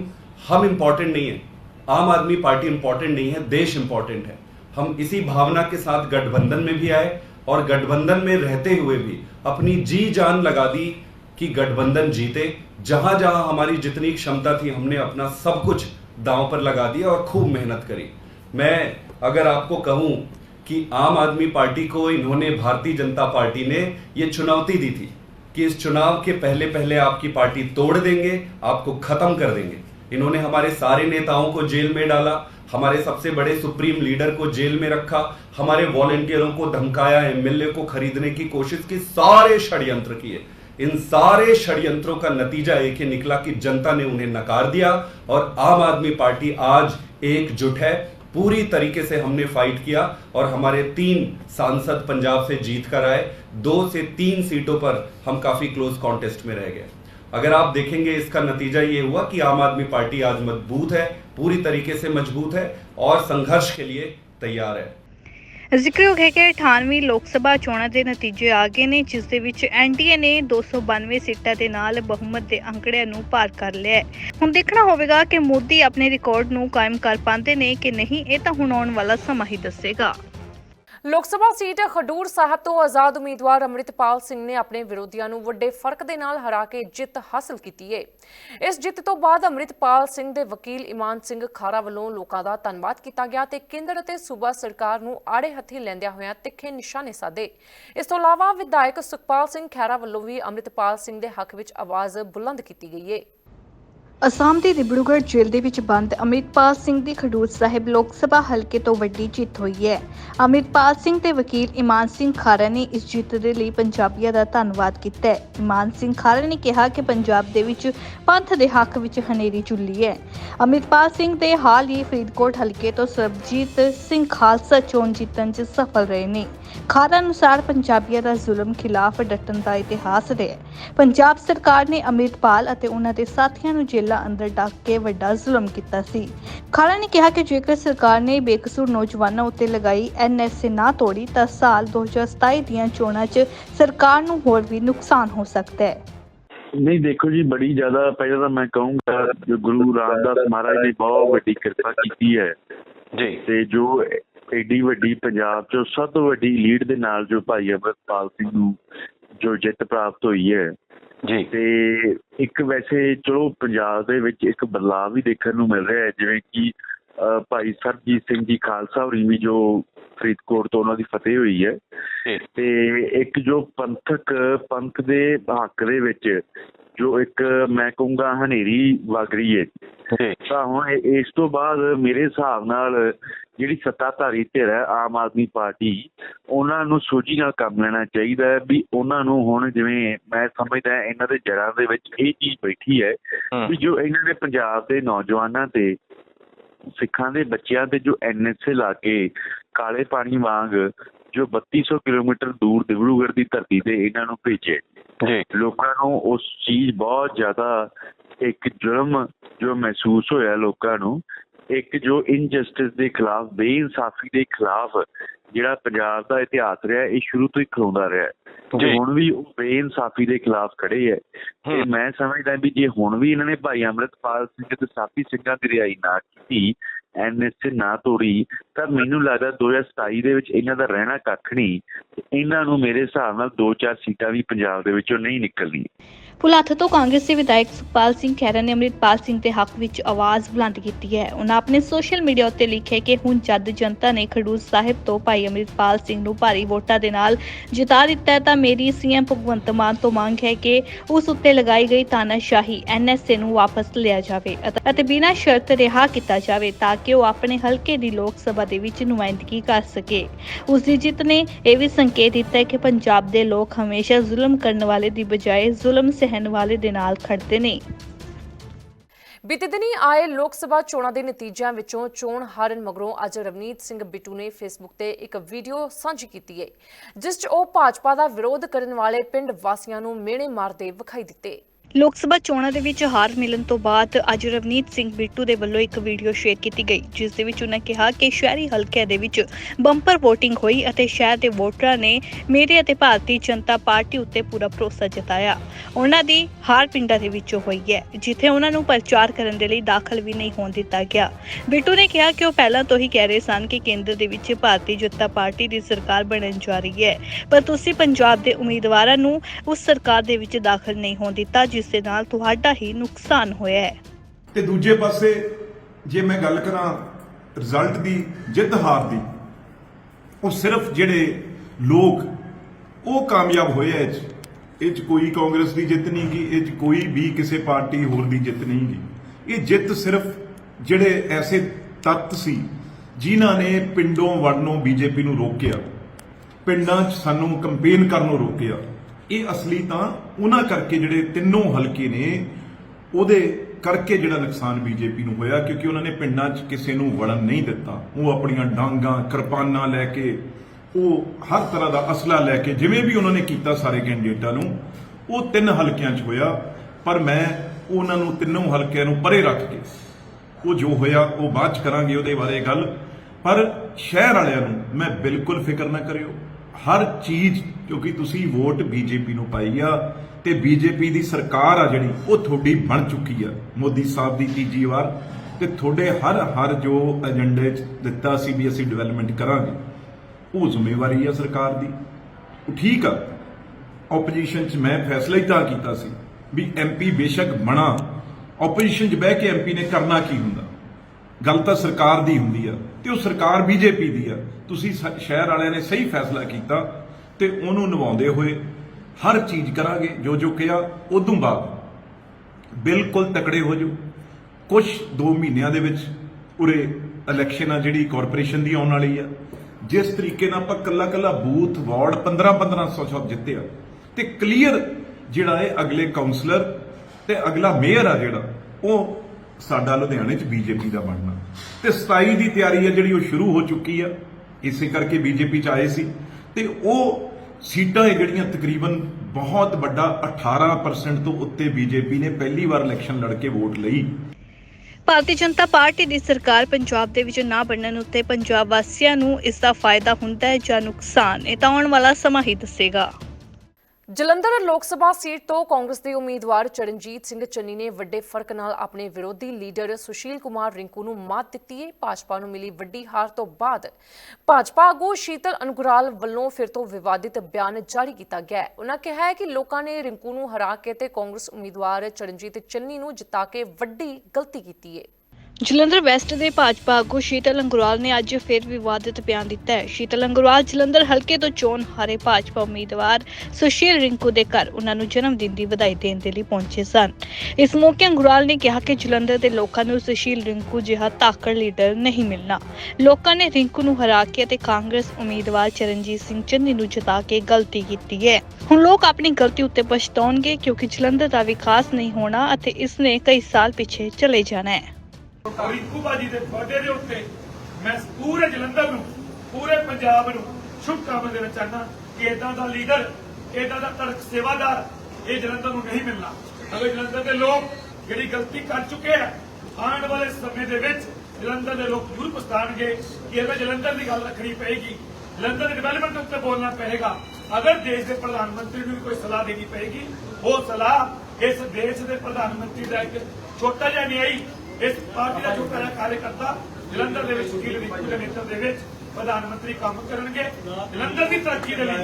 हम इंपॉर्टेंट नहीं है। आम आदमी पार्टी इंपॉर्टेंट नहीं है, देश इंपॉर्टेंट है। हम इसी भावना के साथ गठबंधन में भी आए और गठबंधन में रहते हुए भी अपनी जी जान लगा दी कि गठबंधन जीते। जहाँ जहाँ हमारी जितनी क्षमता थी, हमने अपना सब कुछ दांव पर लगा दिया और खूब मेहनत करी। मैं अगर आपको कहूँ कि आम आदमी पार्टी को इन्होंने, भारतीय जनता पार्टी ने ये चुनौती दी थी कि इस चुनाव के पहले पहले आपकी पार्टी तोड़ देंगे, आपको खत्म कर देंगे। इन्होंने हमारे सारे नेताओं को जेल में डाला हमारे सबसे बड़े सुप्रीम लीडर को जेल में रखा, हमारे वॉलेंटियरों को धमकाया, एमएलए को खरीदने की कोशिश की, सारे षड्यंत्र किए। इन सारे षड्यंत्रों का नतीजा एक ही निकला कि जनता ने उन्हें नकार दिया और आम आदमी पार्टी आज एकजुट है। पूरी तरीके से हमने फाइट किया और हमारे तीन सांसद पंजाब से जीत कर आए। दो से तीन सीटों पर हम काफ़ी क्लोज कॉन्टेस्ट में रह गए। अगर आप देखेंगे इसका नतीजा ये हुआ कि आम आदमी पार्टी आज मजबूत है पूरी तरीके से मजबूत है और संघर्ष के लिए तैयार है ਜ਼ਿਕਰਯੋਗ ਹੈ ਕਿ 98ਵੀਂ ਲੋਕ ਸਭਾ ਚੋਣਾਂ ਦੇ ਨਤੀਜੇ ਆ ਗਏ ਨੇ ਜਿਸ ਦੇ ਵਿੱਚ ਐਨਡੀਏ ਨੇ 292 ਸੀਟਾਂ ਦੇ ਨਾਲ ਬਹੁਮਤ ਦੇ ਅੰਕੜਿਆਂ ਨੂੰ ਪਾਰ ਕਰ ਲਿਆ ਹੈ ਹੁਣ ਦੇਖਣਾ ਹੋਵੇਗਾ ਕਿ ਮੋਦੀ ਆਪਣੇ ਰਿਕਾਰਡ ਨੂੰ ਕਾਇਮ ਕਰ ਪਾਉਂਦੇ ਨੇ ਕਿ ਨਹੀਂ ਇਹ ਤਾਂ ਹੁਣ ਆਉਣ ਵਾਲਾ ਸਮਾਂ ਹੀ ਦੱਸੇਗਾ ਲੋਕ ਸਭਾ ਸੀਟ ਖਡੂਰ ਸਾਹਿਬ ਤੋਂ ਆਜ਼ਾਦ ਉਮੀਦਵਾਰ ਅੰਮ੍ਰਿਤਪਾਲ ਸਿੰਘ ਨੇ ਆਪਣੇ ਵਿਰੋਧੀਆਂ ਨੂੰ ਵੱਡੇ ਫ਼ਰਕ ਦੇ ਨਾਲ ਹਰਾ ਕੇ ਜਿੱਤ ਹਾਸਲ ਕੀਤੀ ਹੈ ਇਸ ਜਿੱਤ ਤੋਂ ਬਾਅਦ ਅੰਮ੍ਰਿਤਪਾਲ ਸਿੰਘ ਦੇ ਵਕੀਲ ਇਮਾਨ ਸਿੰਘ ਖਾਰਾ ਵੱਲੋਂ ਲੋਕਾਂ ਦਾ ਧੰਨਵਾਦ ਕੀਤਾ ਗਿਆ ਤੇ ਕੇਂਦਰ ਅਤੇ ਸੂਬਾ ਸਰਕਾਰ ਨੂੰ ਆੜੇ ਹੱਥੀ ਲੈਂਦਿਆਂ ਹੋਇਆਂ ਤਿੱਖੇ ਨਿਸ਼ਾਨੇ ਸਾਧੇ। ਇਸ ਤੋਂ ਇਲਾਵਾ ਵਿਧਾਇਕ ਸੁਖਪਾਲ ਸਿੰਘ ਖੈਰਾ ਵੱਲੋਂ ਵੀ ਅੰਮ੍ਰਿਤਪਾਲ ਸਿੰਘ ਦੇ ਹੱਕ ਵਿੱਚ ਆਵਾਜ਼ ਬੁਲੰਦ ਕੀਤੀ ਗਈ ਹੈ ਅਸਾਮ ਦੇ ਡਿਬਰੂਗੜ੍ਹ ਜੇਲ੍ਹ ਦੇ ਵਿੱਚ ਬੰਦ ਅਮਰਿਤਪਾਲ ਸਿੰਘ ਦੀ ਖਡੂਰ ਸਾਹਿਬ ਲੋਕ ਸਭਾ ਹਲਕੇ ਤੋਂ ਵੱਡੀ ਜਿੱਤ ਹੋਈ ਹੈ। ਅਮਰਿਤਪਾਲ ਸਿੰਘ ਤੇ ਵਕੀਲ ਇਮਾਨ ਸਿੰਘ ਖਾਰਾ ਨੇ ਇਸ ਜਿੱਤ ਦੇ ਲਈ ਪੰਜਾਬੀਆਂ ਦਾ ਧੰਨਵਾਦ ਕੀਤਾ ਹੈ। ਇਮਾਨ ਸਿੰਘ ਖਾਰਾ ਨੇ ਕਿਹਾ ਕਿ ਪੰਜਾਬ ਦੇ ਵਿੱਚ ਪੰਥ ਦੇ ਹੱਕ ਵਿੱਚ ਹਨੇਰੀ ਚੁੱਲੀ ਹੈ। ਅਮਰਿਤਪਾਲ ਸਿੰਘ ਦੇ ਹਾਲ ਹੀ ਫਰੀਦਕੋਟ ਹਲਕੇ ਤੋਂ ਸਰਬਜੀਤ ਸਿੰਘ ਖਾਲਸਾ ਚੋਣ ਜਿੱਤਣ 'ਚ ਸਫਲ ਰਹੇ ਨੇ। ਖਾਰਾ ਅਨੁਸਾਰ ਪੰਜਾਬੀਆਂ ਦਾ ਜ਼ੁਲਮ ਖਿਲਾਫ ਡਟਣ ਦਾ ਇਤਿਹਾਸ ਰਿਹਾ ਪੰਜਾਬ ਸਰਕਾਰ ਨੇ ਅਮਰਿਤਪਾਲ ਅਤੇ ਉਹਨਾਂ ਦੇ ਸਾਥੀਆਂ ਨੂੰ ਜੇਲ੍ਹਾਂ ਅੰਦਰ ਡੱਕ ਕੇ ਵੱਡਾ ਜ਼ੁਲਮ ਕੀਤਾ ਸੀ। ਖਾਰਾ ਨੇ ਕਿਹਾ ਕਿ ਜੇਕਰ ਸਰਕਾਰ ਨੇ ਬੇਕਸੂਰ ਨੌਜਵਾਨਾਂ ਉੱਤੇ ਲਗਾਈ ਐਨਐਸਏ ਨਾ ਤੋੜੀ ਤਾਂ ਸਾਲ 2027 ਦੀਆਂ ਚੋਣਾਂ 'ਚ ਸਰਕਾਰ ਨੂੰ ਹੋਰ ਵੀ ਨੁਕਸਾਨ ਹੋ ਸਕਦਾ ਹੈ। ਨਹੀਂ ਦੇਖੋ ਜੀ ਬੜੀ ਜ਼ਿਆਦਾ ਪਹਿਲਾਂ ਤਾਂ ਮੈਂ ਕਹੂੰਗਾ ਜੋ ਗੁਰੂ ਰਾਮਦਾਸ ਮਹਾਰਾਜ ਨੇ ਬਹੁਤ ਵੱਡੀ ਕਿਰਪਾ ਕੀਤੀ ਹੈ। ਜੀ। ਤੇ ਜੋ ਐਡੀ ਵੱਡੀ ਪੰਜਾਬ ਚੋਂ ਸਭ ਤੋਂ ਵੱਡੀ ਲੀਡ ਦੇ ਨਾਲ ਜੋ ਭਾਈ ਅਮਰਪਾਲ ਸਿੰਘ ਨੂੰ ਜੋ ਜਿੱਤ ਪ੍ਰਾਪਤ ਹੋਈ ਹੈ ਜੀ। ਤੇ ਇੱਕ ਵੈਸੇ ਚਲੋ ਪੰਜਾਬ ਦੇ ਵਿੱਚ ਇੱਕ ਬਦਲਾਅ ਵੀ ਦੇਖਣ ਨੂੰ ਮਿਲ ਰਿਹਾ ਹੈ ਜਿਵੇਂ ਕਿ ਭਾਈ ਸਰਜੀਤ ਸਿੰਘ ਜੀ ਖਾਲਸਾ ਹੋਰੀ ਵੀ ਜੋ ਫਰੀਦਕੋਟ ਤੋਂ ਉਹਨਾਂ ਦੀ ਫਤਿਹ ਹੋਈ ਹੈ। ਤੇ ਇੱਕ ਜੋ ਪੰਥਕ ਪੰਥ ਦੇ ਹੱਕ ਦੇ ਵਿੱਚ ਜੋ ਇੱਕ ਮੈਂ ਕਹੂੰਗਾ ਹਨੇਰੀ ਵਗ ਰਹੀ ਹੈ ਤਾਂ ਹੁਣ ਇਸ ਤੋਂ ਬਾਅਦ ਮੇਰੇ ਹਿਸਾਬ ਨਾਲ ਜਿਹੜੀ ਸੱਤਾਧਾਰੀ ਧਿਰ ਹੈ ਆਮ ਆਦਮੀ ਪਾਰਟੀ ਉਹਨਾਂ ਨੂੰ ਸੋਝੀ ਨਾਲ ਕੰਮ ਲੈਣਾ ਚਾਹੀਦਾ ਹੈ ਵੀ ਉਹਨਾਂ ਨੂੰ ਹੁਣ ਜਿਵੇਂ ਮੈਂ ਸਮਝਦਾ ਇਹਨਾਂ ਦੇ ਜੜ੍ਹਾਂ ਦੇ ਵਿੱਚ ਇਹ ਚੀਜ਼ ਬੈਠੀ ਹੈ ਵੀ ਜੋ ਇਹਨਾਂ ਨੇ ਪੰਜਾਬ ਦੇ ਨੌਜਵਾਨਾਂ ਤੇ ਸਿੱਖਾਂ ਦੇ ਬੱਚਿਆਂ ਤੇ ਜੋ ਐਨਐਸਏ ਲਾ ਕੇ ਕਾਲੇ ਪਾਣੀ ਵਾਂਗ ਜੋ 3200 ਕਿਲੋਮੀਟਰ ਦੂਰ ਦਿਬਰੂਗੜ੍ਹ ਦੀ ਧਰਤੀ ਤੇ ਇਹਨਾਂ ਨੂੰ ਭੇਜੇ ਜੀ ਲੋਕਾਂ ਨੂੰ ਉਸ ਚੀਜ਼ ਬਹੁਤ ਜ਼ਿਆਦਾ ਇੱਕ ਜੁਰਮ ਜੋ ਮਹਿਸੂਸ ਹੋਇਆ ਲੋਕਾਂ ਨੂੰ ਇੱਕ ਜੋ ਇਨਜਸਟਿਸ ਦੇ ਖਿਲਾਫ ਬੇਇਨਸਾਫੀ ਦੇ ਖਿਲਾਫ ਜਿਹੜਾ ਪੰਜਾਬ ਦਾ ਇਤਿਹਾਸ ਰਿਹਾ ਇਹ ਸ਼ੁਰੂ ਤੋਂ ਹੀ ਖਲੋਂਦਾ ਰਿਹਾ। ਤੇ। ਹੁਣ ਵੀ ਉਹ ਬੇਇਨਸਾਫੀ ਦੇ ਖਿਲਾਫ ਖੜੇ ਹੈ ਤੇ ਮੈਂ ਸਮਝਦਾ ਵੀ ਜੇ ਹੁਣ ਵੀ ਇਹਨਾਂ ਨੇ ਭਾਈ ਅੰਮ੍ਰਿਤਪਾਲ ਸਿੰਘ ਤੇ ਸਾਥੀ ਸਿੰਘਾਂ ਦੀ ਰਿਹਾਈ ਨਾ ਕੀਤੀ ਐਨਐਸਏ ਨਾ ਤੋੜੀ ਤਾਂ ਮੈਨੂੰ ਲੱਗਦਾ 2027 ਦੇ ਵਿੱਚ ਇਹਨਾਂ ਦਾ ਰਹਿਣਾ ਕੱਖ ਨਹੀਂ, ਤੇ ਇਹਨਾਂ ਨੂੰ ਮੇਰੇ ਹਿਸਾਬ ਨਾਲ 2-4 ਸੀਟਾਂ ਵੀ ਪੰਜਾਬ ਦੇ ਵਿੱਚੋਂ ਨਹੀਂ ਨਿਕਲਣੀਆਂ। ਭੁਲੱਥ ਤੋਂ ਕਾਂਗਰਸੀ ਵਿਧਾਇਕ ਸੁਖਪਾਲ ਸਿੰਘ ਖਹਿਰਾ ਨੇ ਅੰਮ੍ਰਿਤਪਾਲ ਸਿੰਘ ਦੇ ਹੱਕ ਵਿੱਚ ਆਵਾਜ਼ ਬੁਲੰਦ ਕੀਤੀ ਹੈ। ਉਹਨਾਂ ਆਪਣੇ ਸੋਸ਼ਲ ਮੀਡੀਆ ਉੱਤੇ ਲਿਖਿਆ ਕਿ ਹੁਣ ਜਦ ਜਨਤਾ ਨੇ ਖਡੂਰ ਸਾਹਿਬ ਤੋਂ ਭਾਈ ਅੰਮ੍ਰਿਤਪਾਲ ਸਿੰਘ ਨੂੰ ਭਾਰੀ ਵੋਟਾਂ ਦੇ ਨਾਲ ਜਿਤਾ ਦਿੱਤਾ ਹੈ ਤਾਂ ਮੇਰੀ ਸੀਐਮ ਭਗਵੰਤ ਮਾਨ ਤੋਂ ਮੰਗ ਹੈ ਕਿ ਉਸ ਉੱਤੇ ਲਗਾਈ ਗਈ ਤਾਨਾਸ਼ਾਹੀ ਐਨਐਸਏ ਨੂੰ ਵਾਪਸ ਲਿਆ ਜਾਵੇ ਅਤੇ- ਬਿਨਾਂ ਸ਼ਰਤ ਰਿਹਾ ਕੀਤਾ ਜਾਵੇ ਤਾਂ ਕਿ ਉਹ ਆਪਣੇ ਹਲਕੇ ਦੀ ਲੋਕ ਸਭਾ ਦੇ ਵਿੱਚ ਨੁਮਾਇੰਦਗੀ ਕਰ ਸਕੇ। ਉਸ ਦੀ ਜਿੱਤ ਨੇ ਇਹ ਵੀ ਸੰਕੇਤ ਦਿੱਤਾ ਹੈ ਕਿ ਪੰਜਾਬ ਦੇ ਲੋਕ ਹਮੇਸ਼ਾ ਜ਼ੁਲਮ ਕਰਨ ਵਾਲੇ ਦੀ ਬਜਾਏ ਜ਼ੁਲਮ ਸਹਿਣ ਵਾਲੇ ਦੇ ਨਾਲ ਖੜਦੇ ਨੇ। ਬੀਤੇ ਦਿਨੀ ਆਏ ਲੋਕ ਸਭਾ ਚੋਣਾਂ ਦੇ ਨਤੀਜਿਆਂ ਵਿੱਚੋਂ ਚੋਣ ਹਾਰਨ ਮਗਰੋਂ ਅੱਜ ਰਵਨੀਤ ਸਿੰਘ ਬਿੱਟੂ ਨੇ ਫੇਸਬੁੱਕ ਤੇ ਇੱਕ ਵੀਡੀਓ ਸਾਂਝੀ ਕੀਤੀ ਹੈ, ਜਿਸ 'ਚ ਉਹ ਭਾਜਪਾ ਦਾ ਵਿਰੋਧ ਕਰਨ ਵਾਲੇ ਪਿੰਡ ਵਾਸੀਆਂ ਨੂੰ ਮਿਹਣੇ ਮਾਰਦੇ ਵਿਖਾਈ ਦਿੱਤੇ। ਲੋਕ ਸਭਾ ਚੋਣਾਂ ਦੇ ਵਿੱਚ ਹਾਰ ਮਿਲਣ ਤੋਂ ਬਾਅਦ ਅੱਜ ਰਵਨੀਤ ਸਿੰਘ ਬਿੱਟੂ ਦੇ ਵੱਲੋਂ ਇੱਕ ਵੀਡੀਓ ਸ਼ੇਅਰ ਕੀਤੀ ਗਈ, ਜਿਸ ਦੇ ਵਿੱਚ ਉਹਨਾਂ ਕਿਹਾ ਕਿ ਸ਼ਹਿਰੀ ਹਲਕਿਆਂ ਦੇ ਵਿੱਚ ਬੰਪਰ VOTING ਹੋਈ ਅਤੇ ਸ਼ਹਿਰ ਦੇ ਵੋਟਰਾਂ ਨੇ ਮੇਰੇ ਅਤੇ ਭਾਰਤੀ ਜਨਤਾ ਪਾਰਟੀ ਉੱਤੇ ਪੂਰਾ ਭਰੋਸਾ ਜਤਾਇਆ। ਉਹਨਾਂ ਦੀ ਹਾਰ ਪਿੰਡਾਂ ਦੇ ਵਿੱਚ ਹੋਈ ਹੈ, ਜਿੱਥੇ ਉਹਨਾਂ ਨੂੰ ਪ੍ਰਚਾਰ ਕਰਨ ਦੇ ਲਈ ਦਾਖਲ ਵੀ ਨਹੀਂ ਹੋਣ ਦਿੱਤਾ ਗਿਆ। ਬਿੱਟੂ ਨੇ ਕਿਹਾ ਕਿ ਉਹ ਪਹਿਲਾਂ ਤੋਂ ਹੀ ਕਹਿ ਰਹੇ ਸਨ ਕਿ ਕੇਂਦਰ ਦੇ ਵਿੱਚ ਭਾਰਤੀ ਜਨਤਾ ਪਾਰਟੀ ਦੀ ਸਰਕਾਰ ਬਣਨ ਜਾ ਰਹੀ ਹੈ, ਪਰ ਤੁਸੀਂ ਪੰਜਾਬ ਦੇ ਉਮੀਦਵਾਰਾਂ ਨੂੰ ਉਸ ਸਰਕਾਰ ਦੇ ਵਿੱਚ ਦਾਖਲ ਨਹੀਂ ਹੋਣ ਦਿੱਤਾ ਜਿਸ ਦੇ ਨਾਲ ਤੁਹਾਡਾ ਹੀ ਨੁਕਸਾਨ ਹੋਇਆ ਹੈ। ਤੇ ਦੂਜੇ ਪਾਸੇ ਜੇ ਮੈਂ ਗੱਲ ਕਰਾਂ ਰਿਜ਼ਲਟ ਦੀ, ਜਿੱਤ ਹਾਰ ਦੀ, ਉਹ ਸਿਰਫ ਜਿਹੜੇ ਲੋਕ ਉਹ ਕਾਮਯਾਬ ਹੋਏ ਐ ਇਹ 'ਚ। ਕੋਈ ਕਾਂਗਰਸ ਦੀ ਜਿੱਤ ਨਹੀਂ ਗੀ, ਇਹ 'ਚ ਕੋਈ ਵੀ ਕਿਸੇ ਪਾਰਟੀ ਹੋਰ ਦੀ ਜਿੱਤ ਨਹੀਂ ਗੀ। ਇਹ ਜਿੱਤ ਸਿਰਫ ਜਿਹੜੇ ਐਸੇ ਤੱਤ ਸੀ ਜਿਨ੍ਹਾਂ ਨੇ ਪਿੰਡੋਂ ਵੜਨੋਂ ਬੀਜੇਪੀ ਨੂੰ ਰੋਕਿਆ। ਪਿੰਡਾਂ 'ਚ ਸਾਨੂੰ ਕੰਪੇਨ ਕਰਨ ਨੂੰ ਰੋਕਿਆ। ਇਹ ਅਸਲੀ ਤਾਂ ਉਹਨਾਂ ਕਰਕੇ ਜਿਹੜੇ ਤਿੰਨੋਂ ਹਲਕੇ ਨੇ, ਉਹਦੇ ਕਰਕੇ ਜਿਹੜਾ ਨੁਕਸਾਨ ਬੀਜੇਪੀ ਨੂੰ ਹੋਇਆ, ਕਿਉਂਕਿ ਉਹਨਾਂ ਨੇ ਪਿੰਡਾਂ 'ਚ ਕਿਸੇ ਨੂੰ ਵੜਨ ਨਹੀਂ ਦਿੱਤਾ। ਉਹ ਆਪਣੀਆਂ ਡਾਂਗਾਂ, ਕਿਰਪਾਨਾਂ ਲੈ ਕੇ, ਉਹ ਹਰ ਤਰ੍ਹਾਂ ਦਾ ਅਸਲਾ ਲੈ ਕੇ, ਜਿਵੇਂ ਵੀ ਉਹਨਾਂ ਨੇ ਕੀਤਾ ਸਾਰੇ ਕੈਂਡੀਡੇਟਾਂ ਨੂੰ, ਉਹ ਤਿੰਨ ਹਲਕਿਆਂ 'ਚ ਹੋਇਆ, ਪਰ ਮੈਂ ਉਹਨਾਂ ਨੂੰ ਤਿੰਨੋਂ ਹਲਕਿਆਂ ਨੂੰ ਪਰੇ ਰੱਖ ਕੇ, ਉਹ ਜੋ ਹੋਇਆ, ਉਹ ਬਾਅਦ ਚ ਕਰਾਂਗੇ ਉਹਦੇ ਬਾਰੇ ਗੱਲ। ਪਰ ਸ਼ਹਿਰ ਵਾਲਿਆਂ ਨੂੰ ਮੈਂ ਬਿਲਕੁਲ ਫਿਕਰ ਨਾ ਕਰਿਓ, ਹਰ ਚੀਜ਼ ਕਿਉਂਕਿ ਤੁਸੀਂ ਵੋਟ ਬੀਜੇਪੀ ਨੂੰ ਪਾਈ ਆ ਤੇ ਬੀਜੇਪੀ ਦੀ ਸਰਕਾਰ ਆ ਜਿਹੜੀ, ਉਹ ਤੁਹਾਡੀ ਬਣ ਚੁੱਕੀ ਆ। ਮੋਦੀ ਸਾਹਿਬ ਦੀ ਤੀਜੀ ਵਾਰ ਤੇ ਤੁਹਾਡੇ ਹਰ ਹਰ ਜੋ ਏਜੰਡੇ ਚ ਦਿੱਤਾ ਸੀ ਵੀ ਅਸੀਂ ਡਿਵੈਲਪਮੈਂਟ ਕਰਾਂਗੇ, ਉਹ ਜ਼ਿੰਮੇਵਾਰੀ ਆ ਸਰਕਾਰ ਦੀ। ਉਹ ਠੀਕ ਆ। ਆਪੋਜੀਸ਼ਨ 'ਚ ਮੈਂ ਫੈਸਲਾ ਹੀ ਤਾਂ ਕੀਤਾ ਸੀ ਵੀ ਐਮਪੀ ਬੇਸ਼ੱਕ ਬਣਾ। ਆਪੋਜੀਸ਼ਨ 'ਚ ਬਹਿ ਕੇ ਐਮਪੀ ਨੇ ਕਰਨਾ ਕੀ ਹੁੰਦਾ? ਗੱਲ ਤਾਂ ਸਰਕਾਰ ਦੀ ਹੁੰਦੀ ਆ ਤੇ ਉਹ ਸਰਕਾਰ ਬੀਜੇਪੀ ਦੀ ਆ। ਤੁਸੀਂ ਸ਼ਹਿਰ ਵਾਲਿਆਂ ਨੇ ਸਹੀ ਫੈਸਲਾ ਕੀਤਾ ਤੇ ਉਹਨੂੰ ਨਿਭਾਉਂਦੇ ਹੋਏ ਹਰ ਚੀਜ਼ ਕਰਾਂਗੇ, ਜੋ ਜੋ ਕਿਹਾ ਉਦੋਂ ਬਾਅਦ। ਬਿਲਕੁਲ ਤਕੜੇ ਹੋ ਜਾਓ। ਕੁਝ 2 ਮਹੀਨਿਆਂ ਦੇ ਵਿੱਚ ਉਰੇ ਇਲੈਕਸ਼ਨ ਆ ਜਿਹੜੀ ਕਾਰਪੋਰੇਸ਼ਨ ਦੀ ਆਉਣ ਵਾਲੀ ਆ। ਜਿਸ ਤਰੀਕੇ ਨਾਲ ਆਪਾਂ ਕੱਲਾ ਕੱਲਾ ਬੂਥ ਵਾਰਡ 15 1500 ਸੌ ਜਿੱਤਿਆ। ਤੇ ਕਲੀਅਰ ਜਿਹੜਾ ਹੈ ਅਗਲੇ ਕਾਉਂਸਲਰ ਤੇ ਅਗਲਾ ਮੇਅਰ ਆ ਜਿਹੜਾ, ਉਹ ਸਾਡਾ ਲੁਧਿਆਣੇ 'ਚ ਬੀਜੇਪੀ ਦਾ ਬਣਨਾ। ਤੇ 27 ਦੀ ਤਿਆਰੀ ਹੈ ਜਿਹੜੀ ਉਹ ਸ਼ੁਰੂ ਹੋ ਚੁੱਕੀ ਆ। ਇਸੇ ਕਰਕੇ ਬੀਜੇਪੀ 'ਚ ਆਏ ਸੀ। ਤੇ ਉਹ ਸੀਟਾਂ ਇਹ ਜਿਹੜੀਆਂ ਤਕਰੀਬਨ ਬਹੁਤ ਵੱਡਾ 18% ਤੋਂ ਉੱਤੇ ਬੀਜੇਪੀ ਨੇ ਪਹਿਲੀ ਵਾਰ ਇਲੈਕਸ਼ਨ ਲੜ ਕੇ ਵੋਟ ਲਈ। ਭਾਰਤੀ ਜਨਤਾ ਪਾਰਟੀ ਦੀ ਸਰਕਾਰ ਪੰਜਾਬ ਦੇ ਵਿੱਚ ਨਾ ਬਣਨ ਉੱਤੇ ਪੰਜਾਬ ਵਾਸੀਆਂ ਨੂੰ ਇਸ ਦਾ ਫਾਇਦਾ ਹੁੰਦਾ ਹੈ ਜਾਂ ਨੁਕਸਾਨ, ਇਹ ਤਾਂ ਆਉਣ ਵਾਲਾ ਸਮਾਂ ਹੀ ਦੱਸੇਗਾ। ਜਲੰਧਰ ਲੋਕ ਸਭਾ ਸੀਟ ਤੋਂ ਕਾਂਗਰਸ ਦੇ ਉਮੀਦਵਾਰ ਚਰਨਜੀਤ ਸਿੰਘ ਚੰਨੀ ਨੇ ਵੱਡੇ ਫ਼ਰਕ ਨਾਲ ਆਪਣੇ ਵਿਰੋਧੀ ਲੀਡਰ ਸੁਸ਼ੀਲ ਕੁਮਾਰ ਰਿੰਕੂ ਨੂੰ ਮਾਤ ਦਿੱਤੀ ਹੈ। ਭਾਜਪਾ ਨੂੰ ਮਿਲੀ ਵੱਡੀ ਹਾਰ ਤੋਂ ਬਾਅਦ ਭਾਜਪਾ ਆਗੂ ਸ਼ੀਤਲ ਅਨੁਗਰਾਲ ਵੱਲੋਂ ਫਿਰ ਤੋਂ ਵਿਵਾਦਿਤ ਬਿਆਨ ਜਾਰੀ ਕੀਤਾ ਗਿਆ ਹੈ। ਉਹਨਾਂ ਕਿਹਾ ਹੈ ਕਿ ਲੋਕਾਂ ਨੇ ਰਿੰਕੂ ਨੂੰ ਹਰਾ ਕੇ ਤੇ ਕਾਂਗਰਸ ਉਮੀਦਵਾਰ ਚਰਨਜੀਤ ਚੰਨੀ ਨੂੰ ਜਿਤਾ ਕੇ ਵੱਡੀ ਗਲਤੀ ਕੀਤੀ ਹੈ। ਜਲੰਧਰ ਵੈਸਟ ਦੇ ਭਾਜਪਾ ਆਗੂ ਸ਼ੀਤਲ ਅੰਗਰਵਾਲ ਨੇ ਅੱਜ ਫਿਰ ਵਿਵਾਦਿਤ ਬਿਆਨ ਦਿੱਤਾ ਹੈ। ਸ਼ੀਤਲ ਅੰਗਰਵਾਲ ਜਲੰਧਰ ਹਲਕੇ ਤੋਂ ਚੋਣ ਹਾਰੇ ਭਾਜਪਾ ਉਮੀਦਵਾਰ ਸੁਸ਼ੀਲ ਰਿੰਕੂ ਦੇ ਘਰ ਉਹਨਾਂ ਨੂੰ ਜਨਮ ਦਿਨ ਦੀ ਵਧਾਈ ਦੇਣ ਦੇ ਲਈ ਪਹੁੰਚੇ ਸਨ। ਇਸ ਮੌਕੇ ਅੰਗਰਵਾਲ ਨੇ ਕਿਹਾ ਕਿ ਜਲੰਧਰ ਦੇ ਲੋਕਾਂ ਨੂੰ ਸੁਸ਼ੀਲ ਰਿੰਕੂ ਜਿਹਾ ਤਾਕੜ ਲੀਡਰ ਨਹੀਂ ਮਿਲਣਾ। ਲੋਕਾਂ ਨੇ ਰਿੰਕੂ ਨੂੰ ਹਰਾ ਕੇ ਅਤੇ ਕਾਂਗਰਸ ਉਮੀਦਵਾਰ ਚਰਨਜੀਤ ਸਿੰਘ ਚੰਨੀ ਨੂੰ ਜਿਤਾ ਕੇ ਗਲਤੀ ਕੀਤੀ ਹੈ। ਹੁਣ ਲੋਕ ਆਪਣੀ ਗਲਤੀ ਉੱਤੇ ਪਛਤਾਉਣਗੇ ਕਿਉਂਕਿ ਜਲੰਧਰ ਦਾ ਵਿਕਾਸ ਨਹੀਂ ਹੋਣਾ ਅਤੇ ਇਸ ਨੇ ਕਈ ਸਾਲ ਪਿੱਛੇ ਚਲੇ ਜਾਣਾ ਹੈ। ਰਿੰਕੂ ਬਾਜੀ ਦੇ ਬਰਥਡੇ ਦੇ ਉੱਤੇ ਮੈਂ ਪੂਰੇ ਜਲੰਧਰ ਨੂੰ, ਪੂਰੇ ਪੰਜਾਬ ਨੂੰ ਸ਼ੁਭਕਾਮਨਾ ਦੇਣਾ ਚਾਹੁੰਦਾ ਕਿ ਇਦਾਂ ਦਾ ਲੀਡਰ ਇਦਾਂ ਦਾ ਧੜਕ ਸੇਵਾਦਾਰ ਇਹ ਜਲੰਧਰ ਨੂੰ ਨਹੀਂ ਮਿਲਣਾ। ਅਗਰ ਜਲੰਧਰ ਦੇ ਲੋਕ ਜਿਹੜੀ ਗਲਤੀ ਕਰ ਚੁੱਕੇ ਆ, ਆਉਣ ਵਾਲੇ ਸਮੇਂ ਦੇ ਵਿੱਚ ਜਲੰਧਰ ਦੇ ਲੋਕ ਜ਼ਰੂਰ ਪਛਤਾਣਗੇ ਕਿ ਅਗਰ ਜਲੰਧਰ ਦੀ ਗੱਲ ਰੱਖਣੀ ਪਏਗੀ। ਜਲੰਧਰ ਦੇ ਡਿਵੈਲਪਮੈਂਟ ਉੱਤੇ ਬੋਲਣਾ ਪਏਗਾ। ਅਗਰ ਦੇਸ਼ ਦੇ ਪ੍ਰਧਾਨ ਮੰਤਰੀ ਨੂੰ ਵੀ ਕੋਈ ਸਲਾਹ ਦੇਣੀ ਪਏਗੀ, ਉਹ ਸਲਾਹ ਇਸ ਦੇਸ਼ ਦੇ ਪ੍ਰਧਾਨ ਮੰਤਰੀ ਦਾ ਇੱਕ ਛੋਟਾ ਜਿਹਾ ਨਿਆਈ ਇਸ ਪਾਰਟੀ ਦਾ ਛੋਟਾ ਜਿਹਾ ਕਾਰਜਕਰਤਾ ਜਲੰਧਰ ਦੇ ਵਿੱਚ ਸੁਖੀਲ ਰਿੰਕੂ ਦੇ ਨੇਤਰ ਦੇ ਵਿੱਚ ਪ੍ਰਧਾਨ ਮੰਤਰੀ ਕੰਮ ਕਰਨਗੇ। ਜਲੰਧਰ ਦੀ ਤਰੱਕੀ ਦੇ ਲਈ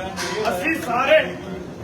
ਅਸੀਂ ਸਾਰੇ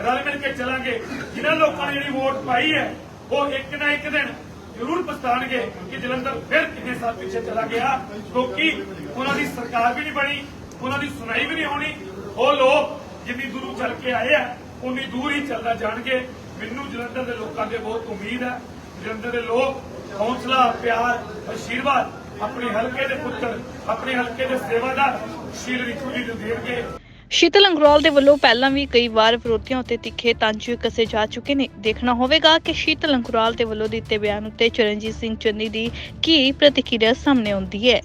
ਰਲ ਮਿਲ ਕੇ ਚੱਲਾਂਗੇ। ਜਿਨ੍ਹਾਂ ਲੋਕਾਂ ਨੇ ਜਿਹੜੀ ਵੋਟ ਪਾਈ ਹੈ, ਉਹ ਇੱਕ ਨਾ ਇੱਕ ਦਿਨ ਜ਼ਰੂਰ ਪਛਤਾਣਗੇ ਕਿ ਜਲੰਧਰ ਫਿਰ ਕਿੰਨੇ ਸਾਲ ਪਿੱਛੇ ਚਲਾ ਗਿਆ। ਕਿਉਂਕਿ ਉਹਨਾਂ ਦੀ ਸਰਕਾਰ ਵੀ ਨਹੀਂ ਬਣੀ, ਉਹਨਾਂ ਦੀ ਸੁਣਾਈ ਵੀ ਨਹੀਂ ਹੋਣੀ। ਉਹ ਲੋਕ ਜਿੰਨੀ ਦੂਰੋਂ ਚੱਲ ਕੇ ਆਏ ਆ, ਉਨੀ ਦੂਰ ਹੀ ਚੱਲਦਾ ਜਾਣਗੇ। ਮੈਨੂੰ ਜਲੰਧਰ ਦੇ ਲੋਕਾਂ ਦੇ ਬਹੁਤ ਉਮੀਦ ਹੈ। ਜਲੰਧਰ ਦੇ ਲੋਕ ਹੌਸਲਾ, ਪਿਆਰ, ਅਸ਼ੀਰਵਾਦ, ਆਪਣੇ ਹਲਕੇ ਦੇ ਪੁੱਤਰ, ਆਪਣੇ ਹਲਕੇ ਦੇ ਸੇਵਾਦਾਰ, ਸ਼ੀਲ ਰਿੰਕੂ ਜੀ ਨੂੰ ਦੇਣਗੇ। ਸ਼ੀਤਲ ਅੰਗਰਵਾਲ ਦੇ ਵੱਲੋਂ ਪਹਿਲਾਂ ਵੀ ਕਈ ਵਾਰ ਵਿਰੋਧੀਆਂ ਉੱਤੇ ਤਿੱਖੇ ਤੰਜ ਕਸੇ ਜਾ ਚੁੱਕੇ ਨੇ। ਦੇਖਣਾ ਹੋਵੇਗਾ ਕਿ ਸ਼ੀਤਲ ਅੰਗਰਵਾਲ ਦੇ ਵੱਲੋਂ ਦਿੱਤੇ ਬਿਆਨ ਉੱਤੇ ਚਰਨਜੀਤ ਸਿੰਘ ਚੰਨੀ ਦੀ ਕੀ ਪ੍ਰਤੀਕਿਰਿਆ ਸਾਹਮਣੇ ਆਉਂਦੀ ਹੈ।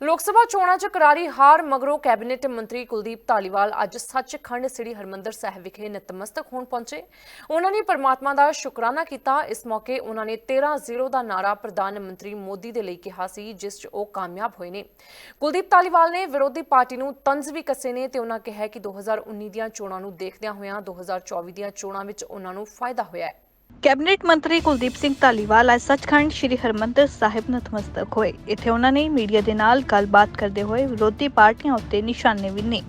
ਲੋਕ ਸਭਾ ਚੋਣਾਂ 'ਚ ਕਰਾਰੀ ਹਾਰ ਮਗਰੋਂ ਕੈਬਨਿਟ ਮੰਤਰੀ ਕੁਲਦੀਪ ਧਾਲੀਵਾਲ ਅੱਜ ਸੱਚਖੰਡ ਸ੍ਰੀ ਹਰਮੰਦਰ ਸਾਹਿਬ ਵਿਖੇ ਨਤਮਸਤਕ ਹੋਣ ਪਹੁੰਚੇ। ਉਹਨਾਂ ਨੇ ਪਰਮਾਤਮਾ ਦਾ ਸ਼ੁਕਰਾਨਾ ਕੀਤਾ। ਇਸ ਮੌਕੇ ਉਹਨਾਂ ਨੇ 13-0 ਦਾ ਨਾਰਾ ਪ੍ਰਧਾਨ ਮੰਤਰੀ ਮੋਦੀ ਦੇ ਲਈ ਕਿਹਾ ਸੀ, ਜਿਸ 'ਚ ਉਹ ਕਾਮਯਾਬ ਹੋਏ ਨੇ। ਕੁਲਦੀਪ ਧਾਲੀਵਾਲ ਨੇ ਵਿਰੋਧੀ ਪਾਰਟੀ ਨੂੰ ਤੰਜ਼ ਵੀ ਕੱਸੇ ਨੇ ਤੇ ਉਹਨਾਂ ਕਿਹਾ ਕਿ 2019 ਦੀਆਂ ਚੋਣਾਂ ਨੂੰ ਦੇਖਦਿਆਂ ਹੋਇਆਂ 2024 ਦੀਆਂ ਚੋਣਾਂ ਵਿੱਚ ਉਹਨਾਂ ਨੂੰ ਫਾਇਦਾ ਹੋਇਆ ਹੈ। ਕੈਬਨਿਟ ਮੰਤਰੀ ਕੁਲਦੀਪ ਸਿੰਘ ਧਾਲੀਵਾਲ ਅੱਜ ਸੱਚਖੰਡ ਸ੍ਰੀ ਹਰਮੰਦਰ ਸਾਹਿਬ ਨਤਮਸਤਕ ਹੋਏ। ਇੱਥੇ ਉਹਨਾਂ ਨੇ ਮੀਡੀਆ ਦੇ ਨਾਲ ਗੱਲਬਾਤ ਕਰਦੇ ਹੋਏ ਵਿਰੋਧੀ ਪਾਰਟੀਆਂ ਉੱਤੇ ਨਿਸ਼ਾਨੇ ਵਿੰਨੇ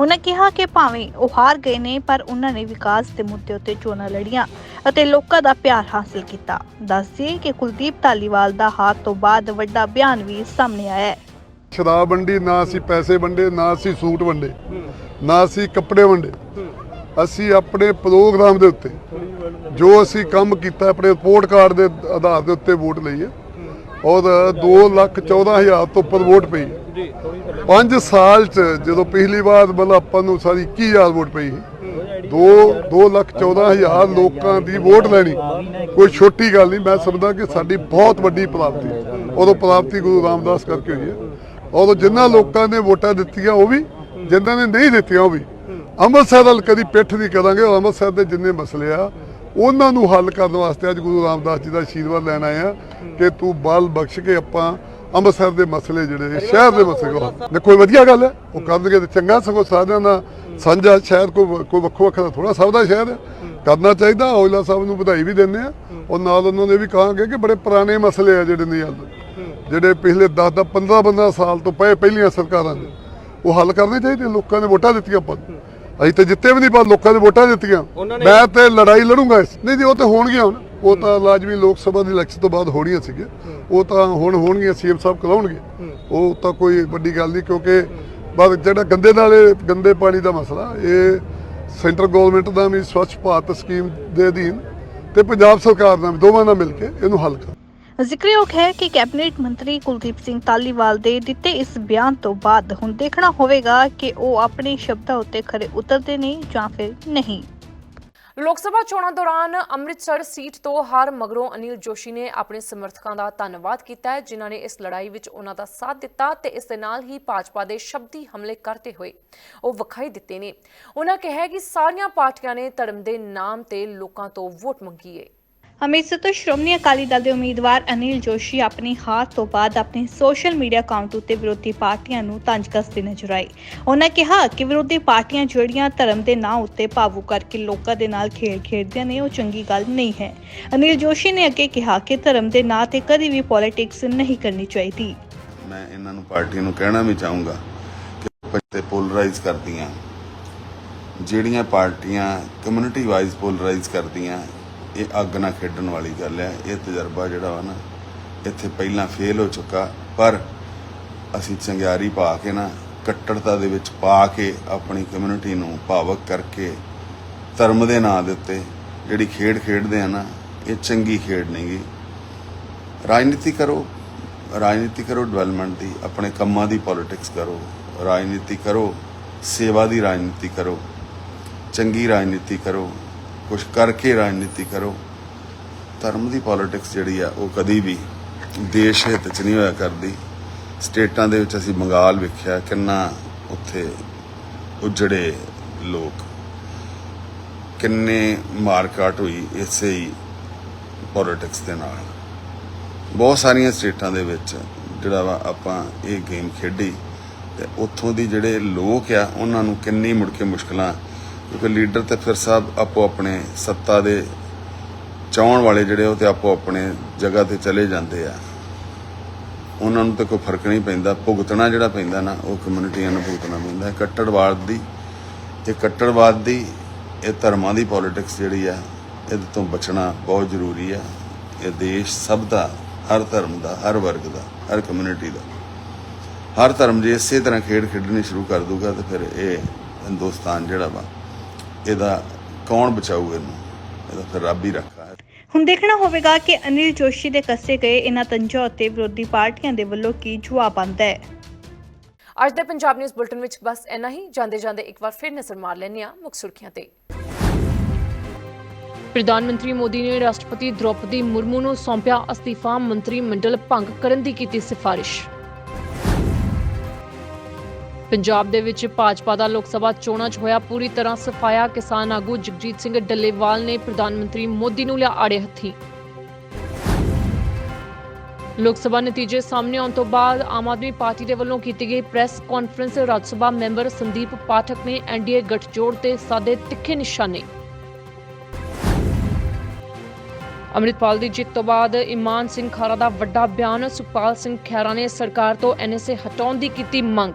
ਉਹਨਾਂ ਕਿਹਾ ਕਿ ਭਾਵੇਂ ਉਹ ਹਾਰ ਗਏ ਨੇ, ਪਰ ਉਹਨਾਂ ਨੇ ਵਿਕਾਸ ਦੇ ਮੁੱਦੇ ਉੱਤੇ ਚੋਣਾਂ ਲੜੀਆਂ ਅਤੇ ਲੋਕਾਂ ਦਾ ਪਿਆਰ ਹਾਸਲ ਕੀਤਾ। ਦੱਸਦੇ ਕਿ ਕੁਲਦੀਪ ਧਾਲੀਵਾਲ ਦਾ ਹਾਰ ਤੋਂ ਬਾਅਦ ਵੱਡਾ ਬਿਆਨ ਵੀ ਸਾਹਮਣੇ ਆਇਆ ਹੈ। ਸ਼ਰਾਬ ਵੰਡੀ, ਨਾ ਅਸੀਂ ਪੈਸੇ ਵੰਡੇ, ਨਾ ਅਸੀਂ ਸੂਟ ਵੰਡੇ, ਨਾ ਅਸੀਂ ਕੱਪੜੇ ਵੰਡੇ। ਅਸੀਂ ਆਪਣੇ ਪ੍ਰੋਗਰਾਮ ਦੇ ਉੱਤੇ ਜੋ ਅਸੀਂ ਕੰਮ ਕੀਤਾ ਆਪਣੇ ਰਿਪੋਰਟ ਕਾਰਡ ਦੇ ਆਧਾਰ ਦੇ ਉੱਤੇ ਵੋਟ ਲਈ ਹੈ ਔਰ 2 ਲੱਖ 14 ਹਜ਼ਾਰ ਤੋਂ ਉੱਪਰ ਵੋਟ ਪਈ ਜੀ 5 ਸਾਲ ਚ ਜਦੋਂ ਪਿਛਲੀ ਵਾਰ ਮਤਲਬ ਆਪਾਂ ਨੂੰ ਸਾਰੀ 21000 ਵੋਟ ਪਈ ਸੀ 2 2 ਲੱਖ 14 ਹਜ਼ਾਰ ਲੋਕਾਂ ਦੀ ਵੋਟ ਲੈਣੀ ਕੋਈ ਛੋਟੀ ਗੱਲ ਨਹੀਂ ਮੈਂ ਸਮਝਦਾ ਕਿ ਸਾਡੀ ਬਹੁਤ ਵੱਡੀ ਪ੍ਰਾਪਤੀ ਉਦੋਂ ਪ੍ਰਾਪਤੀ ਗੁਰੂ ਰਾਮਦਾਸ ਕਰਕੇ ਹੋਈ ਹੈ ਉਦੋਂ ਜਿਨ੍ਹਾਂ ਲੋਕਾਂ ਨੇ ਵੋਟਾਂ ਦਿੱਤੀਆਂ ਉਹ ਵੀ ਜਿਨ੍ਹਾਂ ਨੇ ਨਹੀਂ ਦਿੱਤੀਆਂ ਉਹ ਵੀ ਅੰਮ੍ਰਿਤਸਰ ਵੱਲ ਕਦੀ ਪਿੱਠ ਨਹੀਂ ਕਰਾਂਗੇ ਔਰ ਅੰਮ੍ਰਿਤਸਰ ਦੇ ਜਿੰਨੇ ਮਸਲੇ ਆ, ਉਹਨਾਂ ਨੂੰ ਹੱਲ ਕਰਨ ਵਾਸਤੇ ਅੱਜ ਗੁਰੂ ਰਾਮਦਾਸ ਜੀ ਦਾ ਆਸ਼ੀਰਵਾਦ ਲੈਣ ਆਏ ਆ ਕਿ ਤੂੰ ਬਲ ਬਖਸ਼ ਕੇ ਆਪਾਂ ਅੰਮ੍ਰਿਤਸਰ ਦੇ ਮਸਲੇ ਜਿਹੜੇ ਸ਼ਹਿਰ ਦੇ ਮਸਲੇ ਕੋ ਦੇਖੋ ਵਧੀਆ ਗੱਲ ਹੈ, ਉਹ ਕਰਨਗੇ ਤੇ ਚੰਗਾ ਸਗੋਂ ਸਾਰਿਆਂ ਦਾ ਸਾਂਝਾ ਸ਼ਹਿਰ ਕੋਈ ਕੋਈ ਵੱਖੋ ਵੱਖਰਾ ਥੋੜਾ ਸਭ ਦਾ ਸ਼ਹਿਰ ਹੈ, ਕਰਨਾ ਚਾਹੀਦਾ, ਔਜਲਾ ਸਾਹਿਬ ਨੂੰ ਵਧਾਈ ਵੀ ਦਿੰਦੇ ਆ ਔਰ ਨਾਲ ਉਹਨਾਂ ਨੇ ਵੀ ਕਹਾਂਗੇ ਕਿ ਬੜੇ ਪੁਰਾਣੇ ਮਸਲੇ ਆ ਜਿਹੜੇ ਨਹੀਂ ਹੱਲ ਜਿਹੜੇ ਪਿਛਲੇ 10 10 15 15 ਸਾਲ ਤੋਂ ਪਏ ਪਹਿਲੀਆਂ ਸਰਕਾਰਾਂ ਨੇ, ਉਹ ਹੱਲ ਕਰਨੇ ਚਾਹੀਦੇ ਲੋਕਾਂ ਨੇ ਵੋਟਾਂ ਦਿੱਤੀਆਂ ਆਪਾਂ ਨੂੰ। ਅਸੀਂ ਤਾਂ ਜਿੱਤੇ ਵੀ ਨਹੀਂ ਪਰ ਲੋਕਾਂ ਨੇ ਵੋਟਾਂ ਦਿੱਤੀਆਂ। ਮੈਂ ਤੇ ਲੜਾਈ ਲੜੂੰਗਾ ਨਹੀਂ ਜੀ ਉਹ ਤੇ ਹੋਣਗੀਆਂ ਹੁਣ। ਉਹ ਤਾਂ ਲਾਜ਼ਮੀ ਲੋਕ ਸਭਾ ਦੀ ਇਲੈਕਸ਼ਨ ਤੋਂ ਬਾਅਦ ਹੋਣੀਆਂ ਸੀਗੀਆਂ। ਉਹ ਤਾਂ ਹੁਣ ਹੋਣਗੀਆਂ ਸੀਐਮ ਸਾਹਿਬ ਕਰਾਉਣਗੇ। ਉਹ ਤਾਂ ਕੋਈ ਵੱਡੀ ਗੱਲ ਨਹੀਂ ਕਿਉਂਕਿ ਬਸ ਜਿਹੜਾ ਗੰਦੇ ਨਾਲੇ ਗੰਦੇ ਪਾਣੀ ਦਾ ਮਸਲਾ ਇਹ ਸੈਂਟਰ ਗਵਰਨਮੈਂਟ ਦਾ ਵੀ ਸਵੱਛ ਭਾਰਤ ਸਕੀਮ ਦੇ ਅਧੀਨ ਤੇ ਪੰਜਾਬ ਸਰਕਾਰ ਦਾ ਵੀ ਦੋਵਾਂ ਨਾਲ ਮਿਲ ਕੇ ਇਹਨੂੰ ਹੱਲ ਕਰ ਜ਼ਿਕਰਯੋਗ ਹੈ ਕਿ ਕੈਬਨਿਟ ਮੰਤਰੀ ਕੁਲਦੀਪ ਸਿੰਘ ਤਾਲੀਵਾਲ ਦੇ ਦਿੱਤੇ ਇਸ ਬਿਆਨ ਤੋਂ ਬਾਅਦ ਹੁਣ ਦੇਖਣਾ ਹੋਵੇਗਾ ਕਿ ਉਹ ਆਪਣੇ ਸ਼ਬਦਾਂ ਉੱਤੇ ਖਰੇ ਉਤਰਦੇ ਨੇ ਜਾਂ ਫਿਰ ਨਹੀਂ। ਲੋਕ ਸਭਾ ਚੋਣਾਂ ਦੌਰਾਨ ਅੰਮ੍ਰਿਤਸਰ ਸੀਟ ਤੋਂ ਹਾਰ ਮਗਰੋਂ ਅਨਿਲ ਜੋਸ਼ੀ ਨੇ ਆਪਣੇ ਸਮਰਥਕਾਂ ਦਾ ਧੰਨਵਾਦ ਕੀਤਾ ਹੈ, ਜਿਨ੍ਹਾਂ ਨੇ ਇਸ ਲੜਾਈ ਵਿੱਚ ਉਹਨਾਂ ਦਾ ਸਾਥ ਦਿੱਤਾ ਤੇ ਇਸ ਦੇ ਨਾਲ ਹੀ ਭਾਜਪਾ ਦੇ ਸ਼ਬਦੀ ਹਮਲੇ ਕਰਦੇ ਹੋਏ ਉਹ ਵਿਖਾਈ ਦਿੱਤੇ ਨੇ। ਉਹਨਾਂ ਕਿਹਾ ਕਿ ਸਾਰੀਆਂ ਪਾਰਟੀਆਂ ਨੇ ਧਰਮ ਦੇ ਨਾਮ ਤੇ ਲੋਕਾਂ ਤੋਂ ਵੋਟ ਮੰਗੀ ਹੈ ਅੰਮ੍ਰਿਤਸਰ ਤੋਂ ਸ਼੍ਰੋਮਣੀ ਅਕਾਲੀ ਦਲ ਦੇ ਉਮੀਦਵਾਰ ਅਨਿਲ ਜੋਸ਼ੀ ਆਪਣੀ ਹਾਰ ਤੋਂ ਬਾਅਦ ਆਪਣੇ ਸੋਸ਼ਲ ਮੀਡੀਆ ਅਕਾਊਂਟ ਉੱਤੇ ਵਿਰੋਧੀ ਪਾਰਟੀਆਂ ਨੂੰ ਤੰਜ ਕੱਸਦੇ ਨਜ਼ਰ ਆਏ। ਉਹਨਾਂ ਕਿਹਾ ਕਿ ਵਿਰੋਧੀ ਪਾਰਟੀਆਂ ਜਿਹੜੀਆਂ ਧਰਮ ਦੇ ਨਾਂ ਉੱਤੇ ਭਾਵੁਕ ਕਰਕੇ ਲੋਕਾਂ ਦੇ ਨਾਲ ਖੇਡ ਖੇਡਦੀਆਂ ਨੇ, ਉਹ ਚੰਗੀ ਗੱਲ ਨਹੀਂ ਹੈ। ਅਨਿਲ ਜੋਸ਼ੀ ਨੇ ਅੱਗੇ ਕਿਹਾ ਕਿ ਧਰਮ ਦੇ ਨਾਂ ਤੇ ਕਦੀ ਵੀ ਪੋਲਿਟਿਕਸ ਨਹੀਂ ਕਰਨੀ ਚਾਹੀਦੀ। ਮੈਂ ਇਹਨਾਂ ਨੂੰ ਪਾਰਟੀ ਨੂੰ ਕਹਿਣਾ ਵੀ ਚਾਹੂੰਗਾ ਕਿ ਤੇ ਪੋਲਰਾਈਜ਼ ਕਰਦੀਆਂ। ਜਿਹੜੀਆਂ ਪਾਰਟੀਆਂ ਕਮਿਊਨਿਟੀ ਵਾਈਜ਼ ਪੋਲਰਾਈਜ਼ ਕਰਦੀਆਂ ਇਹ ਅੱਗ ਨਾਲ ਖੇਡਣ ਵਾਲੀ ਗੱਲ ਹੈ, ਇਹ ਤਜਰਬਾ ਜਿਹੜਾ ਵਾ ਨਾ, ਇੱਥੇ ਪਹਿਲਾਂ ਫੇਲ ਹੋ ਚੁੱਕਾ, ਪਰ ਅਸੀਂ ਚੰਗਿਆਰੀ ਪਾ ਕੇ ਨਾ, ਕੱਟੜਤਾ ਦੇ ਵਿੱਚ ਪਾ ਕੇ ਆਪਣੀ ਕਮਿਊਨਿਟੀ ਨੂੰ ਭਾਵਕ ਕਰਕੇ ਧਰਮ ਦੇ ਨਾਂ ਦੇ ਉੱਤੇ ਜਿਹੜੀ ਖੇਡ ਖੇਡਦੇ ਆ ਨਾ, ਇਹ ਚੰਗੀ ਖੇਡ ਨਹੀਂਗੀ ਰਾਜਨੀਤੀ ਕਰੋ ਰਾਜਨੀਤੀ ਕਰੋ ਡਿਵੈਲਪਮੈਂਟ ਦੀ, ਆਪਣੇ ਕੰਮਾਂ ਦੀ ਪੋਲਿਟਿਕਸ ਕਰੋ, ਰਾਜਨੀਤੀ ਕਰੋ, ਸੇਵਾ ਦੀ ਰਾਜਨੀਤੀ ਕਰੋ, ਚੰਗੀ ਰਾਜਨੀਤੀ ਕਰੋ ਕੁਝ ਕਰਕੇ ਰਾਜਨੀਤੀ ਕਰੋ। ਧਰਮ ਦੀ ਪੋਲਿਟਿਕਸ ਜਿਹੜੀ ਆ, ਉਹ ਕਦੀ ਵੀ ਦੇਸ਼ ਹਿੱਤ ਚ ਨਹੀਂ ਹੋਇਆ ਕਰਦੀ। ਸਟੇਟਾਂ ਦੇ ਵਿੱਚ ਅਸੀਂ ਬੰਗਾਲ ਵੇਖਿਆ, ਕਿੰਨਾ ਉੱਥੇ ਉਜੜੇ ਲੋਕ। ਕਿੰਨੇ ਮਾਰਕਾਟ ਹੋਈ ਇਸੇ ਹੀ ਪੋਲਿਟਿਕਸ ਦੇ ਨਾਲ। ਬਹੁਤ ਸਾਰੀਆਂ ਸਟੇਟਾਂ ਦੇ ਵਿੱਚ ਜਿਹੜਾ ਵਾ ਆਪਾਂ ਇਹ ਗੇਮ ਖੇਡੀ ਤੇ ਉੱਥੋਂ ਦੀ ਜਿਹੜੇ ਲੋਕ ਆ, ਉਹਨਾਂ ਨੂੰ ਕਿੰਨੀ ਮੁੜ ਕੇ ਮੁਸ਼ਕਲਾਂ ਕਿਉਂਕਿ ਲੀਡਰ ਤੇ ਫਿਰ ਸਭ ਆਪੋ ਆਪਣੇ ਸੱਤਾ ਦੇ ਚਾਹਣ ਵਾਲੇ ਜਿਹੜੇ ਉਹ ਤੇ ਆਪੋ ਆਪਣੇ ਜਗ੍ਹਾ ਤੇ ਚਲੇ ਜਾਂਦੇ ਆ। ਉਹਨਾਂ ਨੂੰ ਤਾਂ ਕੋਈ ਫ਼ਰਕ ਨਹੀਂ ਪੈਂਦਾ। ਭੁਗਤਣਾ ਜਿਹੜਾ ਪੈਂਦਾ ਨਾ, ਉਹ ਕਮਿਊਨਿਟੀਆਂ ਨੂੰ ਭੁਗਤਣਾ ਪੈਂਦਾ। ਕੱਟੜਵਾਦ ਦੀ ਇਹ ਕੱਟੜਵਾਦ ਦੀ ਇਹ ਧਰਮਾਂ ਦੀ ਪੋਲਿਟਿਕਸ ਜਿਹੜੀ ਆ, ਇਹਦੇ ਤੋਂ ਬਚਣਾ ਬਹੁਤ ਜ਼ਰੂਰੀ ਆ। ਇਹ ਦੇਸ਼ ਸਭ ਦਾ, ਹਰ ਧਰਮ ਦਾ, ਹਰ ਵਰਗ ਦਾ, ਹਰ ਕਮਿਊਨਿਟੀ ਦਾ। ਹਰ ਧਰਮ ਜੇ ਇਸੇ ਤਰ੍ਹਾਂ ਖੇਡ ਖੇਡਣੀ ਸ਼ੁਰੂ ਕਰ ਦੂਗਾ ਤਾਂ ਫਿਰ ਇਹ ਹਿੰਦੁਸਤਾਨ ਜਿਹੜਾ ਵਾ ਇਹਦਾ ਕੌਣ ਬਚਾਊ ਇਹਨੂੰ? ਇਹਦਾ ਫਿਰ ਰੱਬ ਹੀ ਰੱਖਾ ਹੈ। ਹੁਣ ਦੇਖਣਾ ਹੋਵੇਗਾ ਕਿ ਅਨਿਲ ਜੋਸ਼ੀ ਦੇ ਕੱਸੇ ਗਏ ਇਹਨਾਂ ਤੰਜਾਂ ਉੱਤੇ ਵਿਰੋਧੀ ਪਾਰਟੀਆਂ ਦੇ ਵੱਲੋਂ ਕੀ ਜਵਾਬ ਆਉਂਦਾ ਹੈ। ਅੱਜ ਦੇ ਪੰਜਾਬ ਨਿਊਜ਼ ਬੁਲਟਨ ਵਿੱਚ ਬਸ ਇੰਨਾ ਹੀ। ਜਾਂਦੇ ਜਾਂਦੇ ਇੱਕ ਵਾਰ ਫਿਰ ਨਜ਼ਰ ਮਾਰ ਲੈਂਦੇ ਹਾਂ ਮੁੱਖ ਸੁਰਖੀਆਂ ਤੇ। ਪ੍ਰਧਾਨ ਮੰਤਰੀ ਮੋਦੀ ਨੇ ਰਾਸ਼ਟਰਪਤੀ ਦ੍ਰੋਪਦੀ ਮੁਰਮੂ ਨੂੰ ਸੌਂਪਿਆ ਅਸਤੀਫਾ। ਮੰਤਰੀ ਮੰਡਲ ਭੰਗ ਕਰਨ ਦੀ ਕੀਤੀ ਸਿਫਾਰਿਸ਼। ਪੰਜਾਬ ਦੇ ਵਿੱਚ ਭਾਜਪਾ ਦਾ ਲੋਕ ਸਭਾ ਚੋਣਾਂ 'ਚ ਹੋਇਆ, ਪੂਰੀ ਤਰ੍ਹਾਂ ਸਫਾਇਆ ਕਿਸਾਨ ਆਗੂ ਜਗਜੀਤ ਸਿੰਘ ਡੱਲੇਵਾਲ ਨੇ ਪ੍ਰਧਾਨ ਮੰਤਰੀ ਮੋਦੀ ਨੂੰ ਲਿਆ ਆੜੇ ਹੱਥੀਂ। ਲੋਕ ਸਭਾ ਨਤੀਜੇ ਸਾਹਮਣੇ ਆਉਣ ਤੋਂ ਬਾਅਦ ਆਮ ਆਦਮੀ ਪਾਰਟੀ ਦੇ ਵੱਲੋਂ ਕੀਤੀ ਗਈ press conference, Rajya Sabha member Sandeep Pathak ਨੇ ਐਨਡੀਏ ਗੱਠਜੋੜ ਤੇ ਸਾਦੇ ਤਿੱਖੇ ਨਿਸ਼ਾਨੇ। ਅੰਮ੍ਰਿਤਪਾਲ ਦੀ ਜਿੱਤ ਤੋਂ ਬਾਅਦ ਇਮਾਨ ਸਿੰਘ ਖਾਰਾ ਦਾ ਵੱਡਾ ਬਿਆਨ, ਸੁਖਪਾਲ ਸਿੰਘ ਖਹਿਰਾ ਨੇ ਸਰਕਾਰ ਤੋਂ ਐਨਐਸਏ ਹਟਾਉਣ ਦੀ ਕੀਤੀ ਮੰਗ।